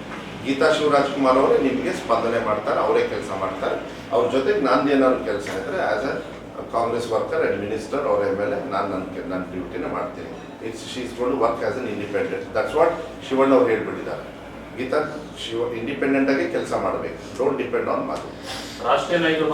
Geeta Shivaraj Kumar ಅವರೇ ನಿಮಗೆ ಸ್ಪಂದನೆ ಮಾಡ್ತಾರೆ, ಅವರೇ ಕೆಲಸ ಮಾಡ್ತಾರೆ. ಅವ್ರ ಜೊತೆಗೆ ನಂದೇನಾದ್ರು ಕೆಲಸ ಇದ್ರೆ as a Congress worker and minister ಅವ್ರ ಮೇಲೆ ನಾನು ನನ್ನ ನನ್ನ ಡ್ಯೂಟಿನ ಮಾಡ್ತೀನಿ. It's she's gold work as an independent that's what Shivanna ಅವ್ರು ಹೇಳ್ಬಿಟ್ಟಿದ್ದಾರೆ. ಗೀತಾ ಶಿವ ಇಂಡಿಪೆಂಡೆಂಟ್ ಆಗಿ ಕೆಲಸ ಮಾಡಬೇಕು. ಡೋಂಟ್ ಡಿಪೆಂಡ್ ಆನ್ ಮಾತು. ರಾಷ್ಟ್ರೀಯ ನಾಯಕರು